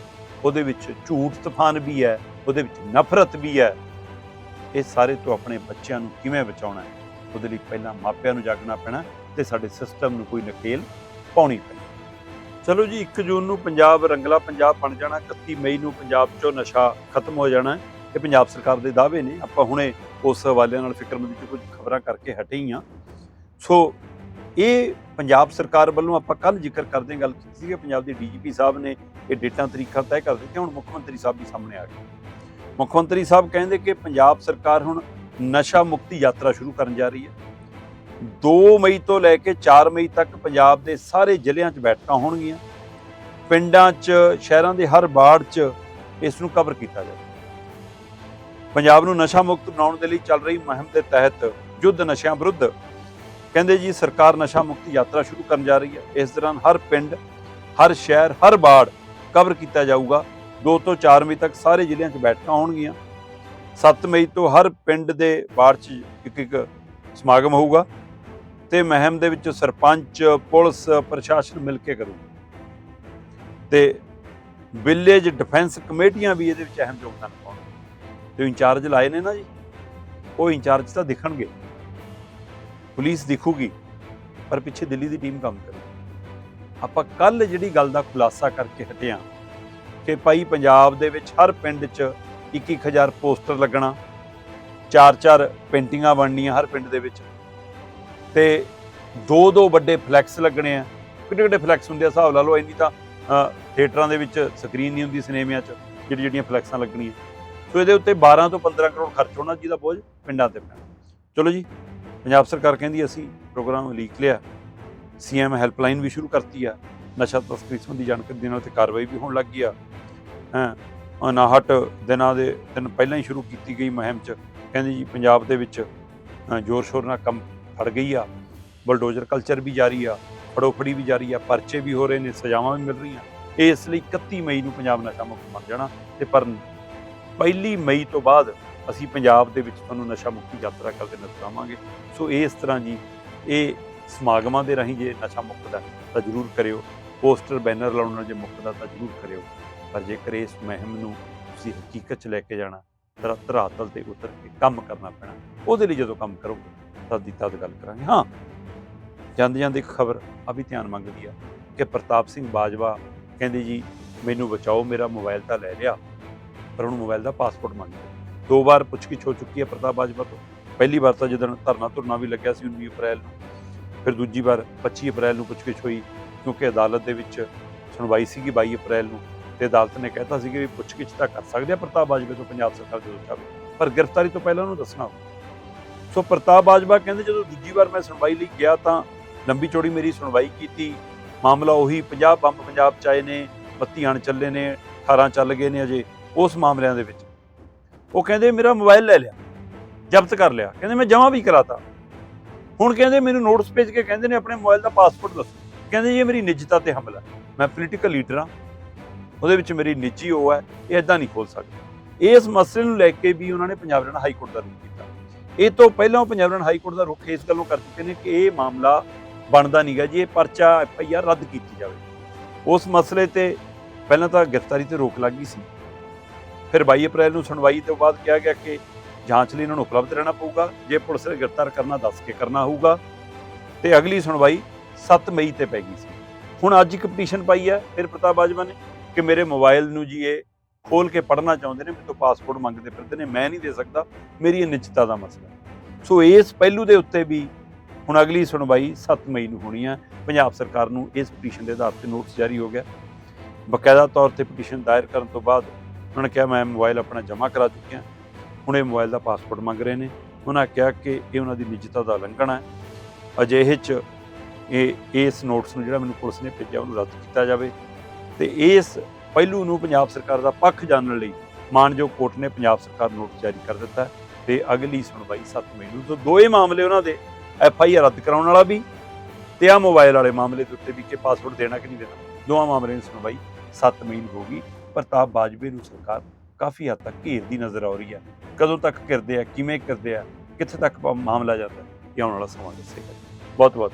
ਉਹਦੇ ਵਿੱਚ ਝੂਠ ਤੂਫਾਨ ਵੀ ਹੈ। ਉਹਦੇ ਵਿੱਚ ਨਫ਼ਰਤ ਵੀ ਹੈ। ਇਹ ਸਾਰੇ ਤੋਂ ਆਪਣੇ ਬੱਚਿਆਂ ਨੂੰ ਕਿਵੇਂ ਬਚਾਉਣਾ ਹੈ? ਉਹਦੇ ਲਈ ਪਹਿਲਾਂ ਮਾਪਿਆਂ ਨੂੰ ਜਾਗਣਾ ਪੈਣਾ ਤੇ ਸਾਡੇ ਸਿਸਟਮ ਨੂੰ ਕੋਈ ਨਕੇਲ ਪਾਉਣੀ ਪੈਣੀ। ਚਲੋ ਜੀ 1 ਜੂਨ ਨੂੰ ਪੰਜਾਬ ਰੰਗਲਾ ਪੰਜਾਬ ਬਣ ਜਾਣਾ 31 ਮਈ ਨੂੰ ਪੰਜਾਬ 'ਚੋਂ ਨਸ਼ਾ ਖਤਮ ਹੋ ਜਾਣਾ ਇਹ ਪੰਜਾਬ ਸਰਕਾਰ ਦੇ ਦਾਅਵੇ ਨੇ। ਆਪਾਂ ਹੁਣੇ ਉਸ ਹਵਾਲੇ ਨਾਲ ਫਿਕਰਮੰਦੀ 'ਚ ਕੁਝ ਖਬਰਾਂ ਕਰਕੇ ਹਟੇ ਹੀ ਹਾਂ। ਸੋ ਇਹ ਪੰਜਾਬ ਸਰਕਾਰ ਵੱਲੋਂ ਆਪਾਂ ਕੱਲ ਜ਼ਿਕਰ ਕਰਦੇ ਹਾਂ, ਗੱਲ ਕੀਤੀ ਸੀ ਕਿ ਪੰਜਾਬ ਦੇ ਡੀਜੀਪੀ ਸਾਹਿਬ ਨੇ ਇਹ ਡੇਟਾਂ ਤਰੀਕਾਂ ਤੈਅ ਕਰ ਦਿੱਤੀਆਂ, ਹੁਣ ਮੁੱਖ ਮੰਤਰੀ ਸਾਹਿਬ ਵੀ ਸਾਹਮਣੇ ਆ ਗਏ। ਮੁੱਖ ਮੰਤਰੀ ਸਾਹਿਬ ਕਹਿੰਦੇ ਕਿ ਪੰਜਾਬ ਸਰਕਾਰ ਹੁਣ ਨਸ਼ਾ ਮੁਕਤੀ ਯਾਤਰਾ ਸ਼ੁਰੂ ਕਰਨ ਜਾ ਰਹੀ ਹੈ। 2 ਮਈ ਤੋਂ ਲੈ ਕੇ 4 ਮਈ ਤੱਕ ਪੰਜਾਬ ਦੇ ਸਾਰੇ ਜ਼ਿਲ੍ਹਿਆਂ 'ਚ ਬੈਠਕਾਂ ਹੋਣਗੀਆਂ। ਪਿੰਡਾਂ 'ਚ, ਸ਼ਹਿਰਾਂ ਦੇ ਹਰ ਵਾਰਡ 'ਚ ਇਸ ਨੂੰ ਕਵਰ ਕੀਤਾ ਜਾਵੇ। ਪੰਜਾਬ ਨੂੰ ਨਸ਼ਾ ਮੁਕਤ ਬਣਾਉਣ ਦੇ ਲਈ ਚੱਲ ਰਹੀ ਮੁਹਿੰਮ ਦੇ ਤਹਿਤ ਯੁੱਧ ਨਸ਼ਿਆਂ ਵਿਰੁੱਧ ਕਹਿੰਦੇ ਜੀ ਸਰਕਾਰ ਨਸ਼ਾ ਮੁਕਤੀ ਯਾਤਰਾ ਸ਼ੁਰੂ ਕਰਨ ਜਾ ਰਹੀ ਹੈ। ਇਸ ਦੌਰਾਨ ਹਰ ਪਿੰਡ, ਹਰ ਸ਼ਹਿਰ, ਹਰ ਵਾਰਡ ਕਵਰ ਕੀਤਾ ਜਾਊਗਾ। 2 ਤੋਂ 4 ਮਈ ਤੱਕ ਸਾਰੇ ਜ਼ਿਲ੍ਹਿਆਂ 'ਚ ਬੈਠਕਾਂ ਹੋਣਗੀਆਂ। 7 ਮਈ ਤੋਂ ਹਰ ਪਿੰਡ ਦੇ ਵਾਰਡ 'ਚ ਇੱਕ ਇੱਕ ਸਮਾਗਮ ਹੋਊਗਾ ਤੇ ਮਹਿਮ ਦੇ ਵਿੱਚ ਸਰਪੰਚ, ਪੁਲਿਸ, ਪ੍ਰਸ਼ਾਸਨ ਮਿਲ ਕੇ ਕਰੂ ਤੇ ਵਿਲੇਜ ਡਿਫੈਂਸ ਕਮੇਟੀਆਂ ਵੀ ਇਹਦੇ ਵਿੱਚ ਅਹਿਮ ਯੋਗਦਾਨ ਪਾਉਣ ਤੇ ਇੰਚਾਰਜ ਲਾਏ ਨੇ ਨਾ ਜੀ, ਉਹ ਇੰਚਾਰਜ ਤਾਂ ਦਿਖਣਗੇ। ਪੁਲਿਸ ਦਿਖੂਗੀ, ਪਰ ਪਿੱਛੇ ਦਿੱਲੀ ਦੀ ਟੀਮ ਕੰਮ ਕਰੀ ਆਪਾਂ ਕੱਲ ਜਿਹੜੀ ਗੱਲ ਦਾ ਖੁਲਾਸਾ ਕਰਕੇ ਹਟਿਆ ਕਿ ਭਾਈ ਪੰਜਾਬ ਦੇ ਵਿੱਚ ਹਰ ਪਿੰਡ 'ਚ 21000 ਪੋਸਟਰ ਲੱਗਣਾ, ਚਾਰ ਚਾਰ ਪੇਂਟਿੰਗਾਂ ਬਣਨੀਆਂ ਹਰ ਪਿੰਡ ਦੇ ਵਿੱਚ। ਤੇ ਦੋ ਦੋ ਵੱਡੇ ਫਲੈਕਸ ਲੱਗਣੇ ਆ। ਕਿੱਡੇ ਕਿੱਡੇ ਫਲੈਕਸ ਹੁੰਦੇ ਆ ਹਿਸਾਬ ਲਾ ਲਓ, ਇੰਨੀ ਤਾਂ ਥੀਏਟਰਾਂ ਦੇ ਵਿੱਚ ਸਕਰੀਨ ਨਹੀਂ ਹੁੰਦੀ ਸਿਨੇਮਿਆਂ 'ਚ, ਜਿਹੜੀ ਜਿਹੜੀਆਂ ਫਲੈਕਸਾਂ ਲੱਗਣੀਆਂ। ਸੋ ਇਹਦੇ ਉੱਤੇ 12 ਤੋਂ 15 ਕਰੋੜ ਖਰਚ ਹੋਣਾ ਜਿਹਦਾ ਬੋਝ ਪਿੰਡਾਂ ਤੇ ਪੈਣਾ। ਚਲੋ ਜੀ, ਪੰਜਾਬ ਸਰਕਾਰ ਕਹਿੰਦੀ ਅਸੀਂ ਪ੍ਰੋਗਰਾਮ ਲੀਕ ਲਿਆ। ਸੀਐਮ ਹੈਲਪਲਾਈਨ ਵੀ ਸ਼ੁਰੂ ਕਰਤੀ ਆ। ਨਸ਼ਾ ਤਸਕਰੀ ਸੰਬੰਧੀ ਜਾਣਕਾਰੀ ਦੇਣ ਉੱਤੇ ਕਾਰਵਾਈ ਵੀ ਹੋਣ ਲੱਗ ਗਈ ਆ। ਹਾਂ 59 ਦਿਨਾਂ ਦੇ ਦਿਨ ਪਹਿਲਾਂ ਹੀ ਸ਼ੁਰੂ ਕੀਤੀ ਗਈ ਮੁਹਿੰਮ 'ਚ। ਕਹਿੰਦੇ ਜੀ ਪੰਜਾਬ ਦੇ ਵਿੱਚ ਜ਼ੋਰ ਸ਼ੋਰ ਨਾਲ ਕੰਮ ਫੜ ਗਈ ਆ। ਬਲਡੋਜ਼ਰ ਕਲਚਰ ਵੀ ਜਾਰੀ ਆ, ਫੜੋਫੜੀ ਵੀ ਜਾਰੀ ਆ, ਪਰਚੇ ਵੀ ਹੋ ਰਹੇ ਨੇ, ਸਜ਼ਾਵਾਂ ਵੀ ਮਿਲ ਰਹੀਆਂ। ਇਸ ਲਈ 31 ਮਈ ਨੂੰ ਪੰਜਾਬ ਨਸ਼ਾ ਮੁਕਤ ਬਣ ਜਾਣਾ ਤੇ ਪਰ ਪਹਿਲੀ ਮਈ ਤੋਂ ਬਾਅਦ ਅਸੀਂ ਪੰਜਾਬ ਦੇ ਵਿੱਚ ਤੁਹਾਨੂੰ ਨਸ਼ਾ ਮੁਕਤੀ ਯਾਤਰਾ ਕਰਦੇ ਨਜ਼ਰ ਆਵਾਂਗੇ। ਸੋ ਇਸ ਤਰ੍ਹਾਂ ਜੀ, ਇਹ ਸਮਾਗਮਾਂ ਦੇ ਰਾਹੀਂ ਜੇ ਨਸ਼ਾ ਮੁਕਤ ਦਾ ਤਾਂ ਜ਼ਰੂਰ ਕਰਿਓ। ਪੋਸਟਰ, ਬੈਨਰ ਲਾਉਣ ਨਾਲ ਜੇ ਮੁੱਕਦਾ ਤਾਂ ਜ਼ਰੂਰ ਕਰਿਓ। ਪਰ ਜੇਕਰ ਇਸ ਮੁਹਿੰਮ ਨੂੰ ਤੁਸੀਂ ਹਕੀਕਤ 'ਚ ਲੈ ਕੇ ਜਾਣਾ, ਤਾਂ ਧਰਾਤਲ ਤੇ ਉਤਰ ਕੇ ਕੰਮ ਕਰਨਾ ਪੈਣਾ। ਉਹਦੇ ਲਈ ਜਦੋਂ ਕੰਮ ਕਰੋਗੇ, ਤਾਂ ਦੀ ਤਦ ਗੱਲ ਕਰਾਂਗੇ। ਹਾਂ, ਜਾਂਦੇ ਜਾਂਦੇ ਇੱਕ ਖਬਰ ਆ ਵੀ ਧਿਆਨ ਮੰਗਦੀ ਆ ਕਿ ਪ੍ਰਤਾਪ ਸਿੰਘ ਬਾਜਵਾ ਕਹਿੰਦੇ ਜੀ, ਮੈਨੂੰ ਬਚਾਓ, ਮੇਰਾ ਮੋਬਾਈਲ ਤਾਂ ਲੈ ਲਿਆ, ਪਰ ਹੁਣ ਮੋਬਾਈਲ ਦਾ ਪਾਸਪੋਰਟ ਮੰਗਦੇ ਦੋ ਵਾਰ ਪੁੱਛਗਿੱਛ ਹੋ ਚੁੱਕੀ ਹੈ ਪ੍ਰਤਾਪ ਬਾਜਵਾ ਤੋਂ। ਪਹਿਲੀ ਵਾਰ ਤਾਂ ਜਦੋਂ ਧਰਨਾ ਧੁਰਨਾ ਵੀ ਲੱਗਿਆ ਸੀ 19 ਅਪ੍ਰੈਲ ਨੂੰ, ਫਿਰ ਦੂਜੀ ਵਾਰ 25 ਅਪ੍ਰੈਲ ਨੂੰ ਪੁੱਛਗਿੱਛ ਹੋਈ। ਕਿਉਂਕਿ ਅਦਾਲਤ ਦੇ ਵਿੱਚ ਸੁਣਵਾਈ ਸੀਗੀ 22 ਅਪ੍ਰੈਲ ਨੂੰ ਤੇ ਅਦਾਲਤ ਨੇ ਕਹਿਤਾ ਸੀ ਕਿ ਵੀ ਪੁੱਛਗਿੱਛ ਤਾਂ ਕਰ ਸਕਦੇ ਆ ਪ੍ਰਤਾਪ ਬਾਜਵਾ ਤੋਂ ਪੰਜਾਬ ਸਰਕਾਰ ਜਦੋਂ ਚਾਹੇ ਪਰ ਗ੍ਰਿਫਤਾਰੀ ਤੋਂ ਪਹਿਲਾਂ ਉਹਨੂੰ ਦੱਸਣਾ ਸੋ ਪ੍ਰਤਾਪ ਬਾਜਵਾ ਕਹਿੰਦੇ ਜਦੋਂ ਦੂਜੀ ਵਾਰ ਮੈਂ ਸੁਣਵਾਈ ਲਈ ਗਿਆ ਤਾਂ ਲੰਬੀ ਚੌੜੀ ਮੇਰੀ ਸੁਣਵਾਈ ਕੀਤੀ। ਮਾਮਲਾ ਉਹੀ 50 ਬੰਬ ਪੰਜਾਬ ਚ ਆਏ ਨੇ 32 ਅਣ ਚੱਲੇ ਨੇ 18 ਚੱਲ ਗਏ ਨੇ ਅਜੇ ਉਸ ਮਾਮਲਿਆਂ ਦੇ ਵਿੱਚ। ਉਹ ਕਹਿੰਦੇ ਮੇਰਾ ਮੋਬਾਈਲ ਲੈ ਲਿਆ, ਜ਼ਬਤ ਕਰ ਲਿਆ। ਕਹਿੰਦੇ ਮੈਂ ਜਮ੍ਹਾਂ ਵੀ ਕਰਾਤਾ। ਹੁਣ ਕਹਿੰਦੇ ਮੈਨੂੰ ਨੋਟਿਸ ਭੇਜ ਕੇ ਕਹਿੰਦੇ ਨੇ ਆਪਣੇ ਮੋਬਾਈਲ ਦਾ ਪਾਸਪੋਰਟ ਦੱਸੋ। ਕਹਿੰਦੇ ਜੀ ਇਹ ਮੇਰੀ ਨਿੱਜਤਾ ਤੇ ਹਮਲਾ ਮੈਂ ਪੋਲੀਟੀਕਲ ਲੀਡਰ ਹਾਂ। ਉਹਦੇ ਵਿੱਚ ਮੇਰੀ ਨਿੱਜੀ ਉਹ ਹੈ। ਇਹ ਇਦਾਂ ਨਹੀਂ ਖੋਲ ਸਕਦੇ। ਇਸ ਮਸਲੇ ਨੂੰ ਲੈ ਕੇ ਵੀ ਉਹਨਾਂ ਨੇ ਪੰਜਾਬ ਹਰਿਆਣਾ ਹਾਈ ਕੋਰਟ ਦਾ ਰੁਖ ਕੀਤਾ। ਇਹ ਤੋਂ ਪਹਿਲਾਂ ਉਹ ਪੰਜਾਬ ਹਰਿਆਣਾ ਹਾਈ ਕੋਰਟ ਦਾ ਰੁਖ ਇਸ ਗੱਲੋਂ ਕਰ ਚੁੱਕੇ ਨੇ ਕਿ ਇਹ ਮਾਮਲਾ ਬਣਦਾ ਨਹੀਂਗਾ ਜੀ। ਇਹ ਪਰਚਾ ਐਫ ਆਈ ਆਰ ਰੱਦ ਕੀਤੀ ਜਾਵੇ। ਉਸ ਮਸਲੇ ਤੇ ਪਹਿਲਾਂ ਤਾਂ ਗ੍ਰਿਫਤਾਰੀ ਤੇ ਰੋਕ ਲੱਗ ਗਈ ਸੀ। ਫਿਰ 22 ਅਪ੍ਰੈਲ ਨੂੰ ਸੁਣਵਾਈ ਤੋਂ ਬਾਅਦ ਕਿਹਾ ਗਿਆ ਕਿ ਜਾਂਚ ਲਈ ਇਹਨਾਂ ਨੂੰ ਉਪਲਬਧ ਰਹਿਣਾ ਪਊਗਾ। ਜੇ ਪੁਲਿਸ ਨੇ ਗ੍ਰਿਫਤਾਰ ਕਰਨਾ, ਦੱਸ ਕੇ ਕਰਨਾ ਹੋਊਗਾ। ਤੇ ਅਗਲੀ ਸੁਣਵਾਈ 7 ਮਈ ਤੇ ਪੈ ਗਈ ਸੀ। ਹੁਣ ਅੱਜ ਇੱਕ ਪਟੀਸ਼ਨ ਪਾਈ ਹੈ ਫਿਰ ਪ੍ਰਤਾਪ ਬਾਜਵਾ ਨੇ ਕਿ ਮੇਰੇ ਮੋਬਾਈਲ ਨੂੰ ਜੀ ਇਹ ਖੋਲ ਕੇ ਪੜ੍ਹਨਾ ਚਾਹੁੰਦੇ ਨੇ, ਮੇਰੇ ਤੋਂ ਪਾਸਪੋਰਟ ਮੰਗਦੇ ਫਿਰਦੇ ਨੇ, ਮੈਂ ਨਹੀਂ ਦੇ ਸਕਦਾ, ਮੇਰੀ ਇਹ ਨਿੱਜਤਾ ਦਾ ਮਸਲਾ ਸੋ ਇਸ ਪਹਿਲੂ ਦੇ ਉੱਤੇ ਵੀ ਹੁਣ ਅਗਲੀ ਸੁਣਵਾਈ 7 ਮਈ ਨੂੰ ਹੋਣੀ ਹੈ ਪੰਜਾਬ ਸਰਕਾਰ ਨੂੰ ਇਸ ਪਟੀਸ਼ਨ ਦੇ ਆਧਾਰ ਤੇ ਨੋਟਿਸ ਜਾਰੀ ਹੋ ਗਿਆ। ਬਕਾਇਦਾ ਤੌਰ ਤੇ ਪਟੀਸ਼ਨ ਦਾਇਰ ਕਰਨ ਤੋਂ ਬਾਅਦ ਉਹਨਾਂ ਨੇ ਕਿਹਾ, ਮੈਂ ਮੋਬਾਈਲ ਆਪਣਾ ਜਮ੍ਹਾਂ ਕਰਾ ਚੁੱਕਿਆ। ਹੁਣ ਇਹ ਮੋਬਾਈਲ ਦਾ ਪਾਸਪੋਰਟ ਮੰਗ ਰਹੇ ਨੇ। ਉਹਨਾਂ ਕਿਹਾ ਕਿ ਇਹ ਉਹਨਾਂ ਦੀ ਨਿੱਜਤਾ ਦਾ ਉਲੰਘਣਾ ਹੈ। ਅਜਿਹੇ ਚ ਇਹ ਇਸ ਨੋਟਿਸ ਨੂੰ ਜਿਹੜਾ ਮੈਨੂੰ ਪੁਲਿਸ ਨੇ ਭੇਜਿਆ ਉਹਨੂੰ ਰੱਦ ਕੀਤਾ ਜਾਵੇ ਤੇ ਇਸ ਪਹਿਲੂ ਨੂੰ ਪੰਜਾਬ ਸਰਕਾਰ ਦਾ ਪੱਖ ਜਾਣਨ ਲਈ ਮਾਨਯੋਗ ਕੋਰਟ ਨੇ ਪੰਜਾਬ ਸਰਕਾਰ ਨੋਟਿਸ ਜਾਰੀ ਕਰ ਦਿੱਤਾ ਹੈ ਤੇ ਅਗਲੀ ਸੁਣਵਾਈ 7 ਮਈ ਨੂੰ। ਤੋਂ ਦੋਏ ਮਾਮਲੇ ਉਹਨਾਂ ਦੇ ਐਫ ਆਈ ਆਰ ਰੱਦ ਕਰਾਉਣ ਵਾਲਾ ਵੀ ਤੇ ਆ ਮੋਬਾਈਲ ਵਾਲੇ ਮਾਮਲੇ ਦੇ ਉੱਤੇ ਵੀ ਕਿ ਪਾਸਵਰਡ ਦੇਣਾ ਕਿ ਨਹੀਂ ਦੇਣਾ, ਦੋਵਾਂ ਮਾਮਲਿਆਂ ਦੀ ਸੁਣਵਾਈ 7 ਮਈ ਨੂੰ ਹੋਗੀ ਪ੍ਰਤਾਪ ਬਾਜਵੇ ਨੂੰ ਸਰਕਾਰ ਕਾਫੀ ਹੱਦ ਤੱਕ ਘੇਰਦੀ ਨਜ਼ਰ ਆ ਰਹੀ ਹੈ ਕਦੋਂ ਤੱਕ ਕਰਦੇ ਆ, ਕਿਵੇਂ ਕਰਦੇ ਆ, ਕਿੱਥੇ ਤੱਕ ਮਾਮਲਾ ਜਾਂਦਾ, ਇਹ ਆਉਣ ਵਾਲਾ ਸਮਾਂ ਦੱਸੇਗਾ। ਬਹੁਤ ਬਹੁਤ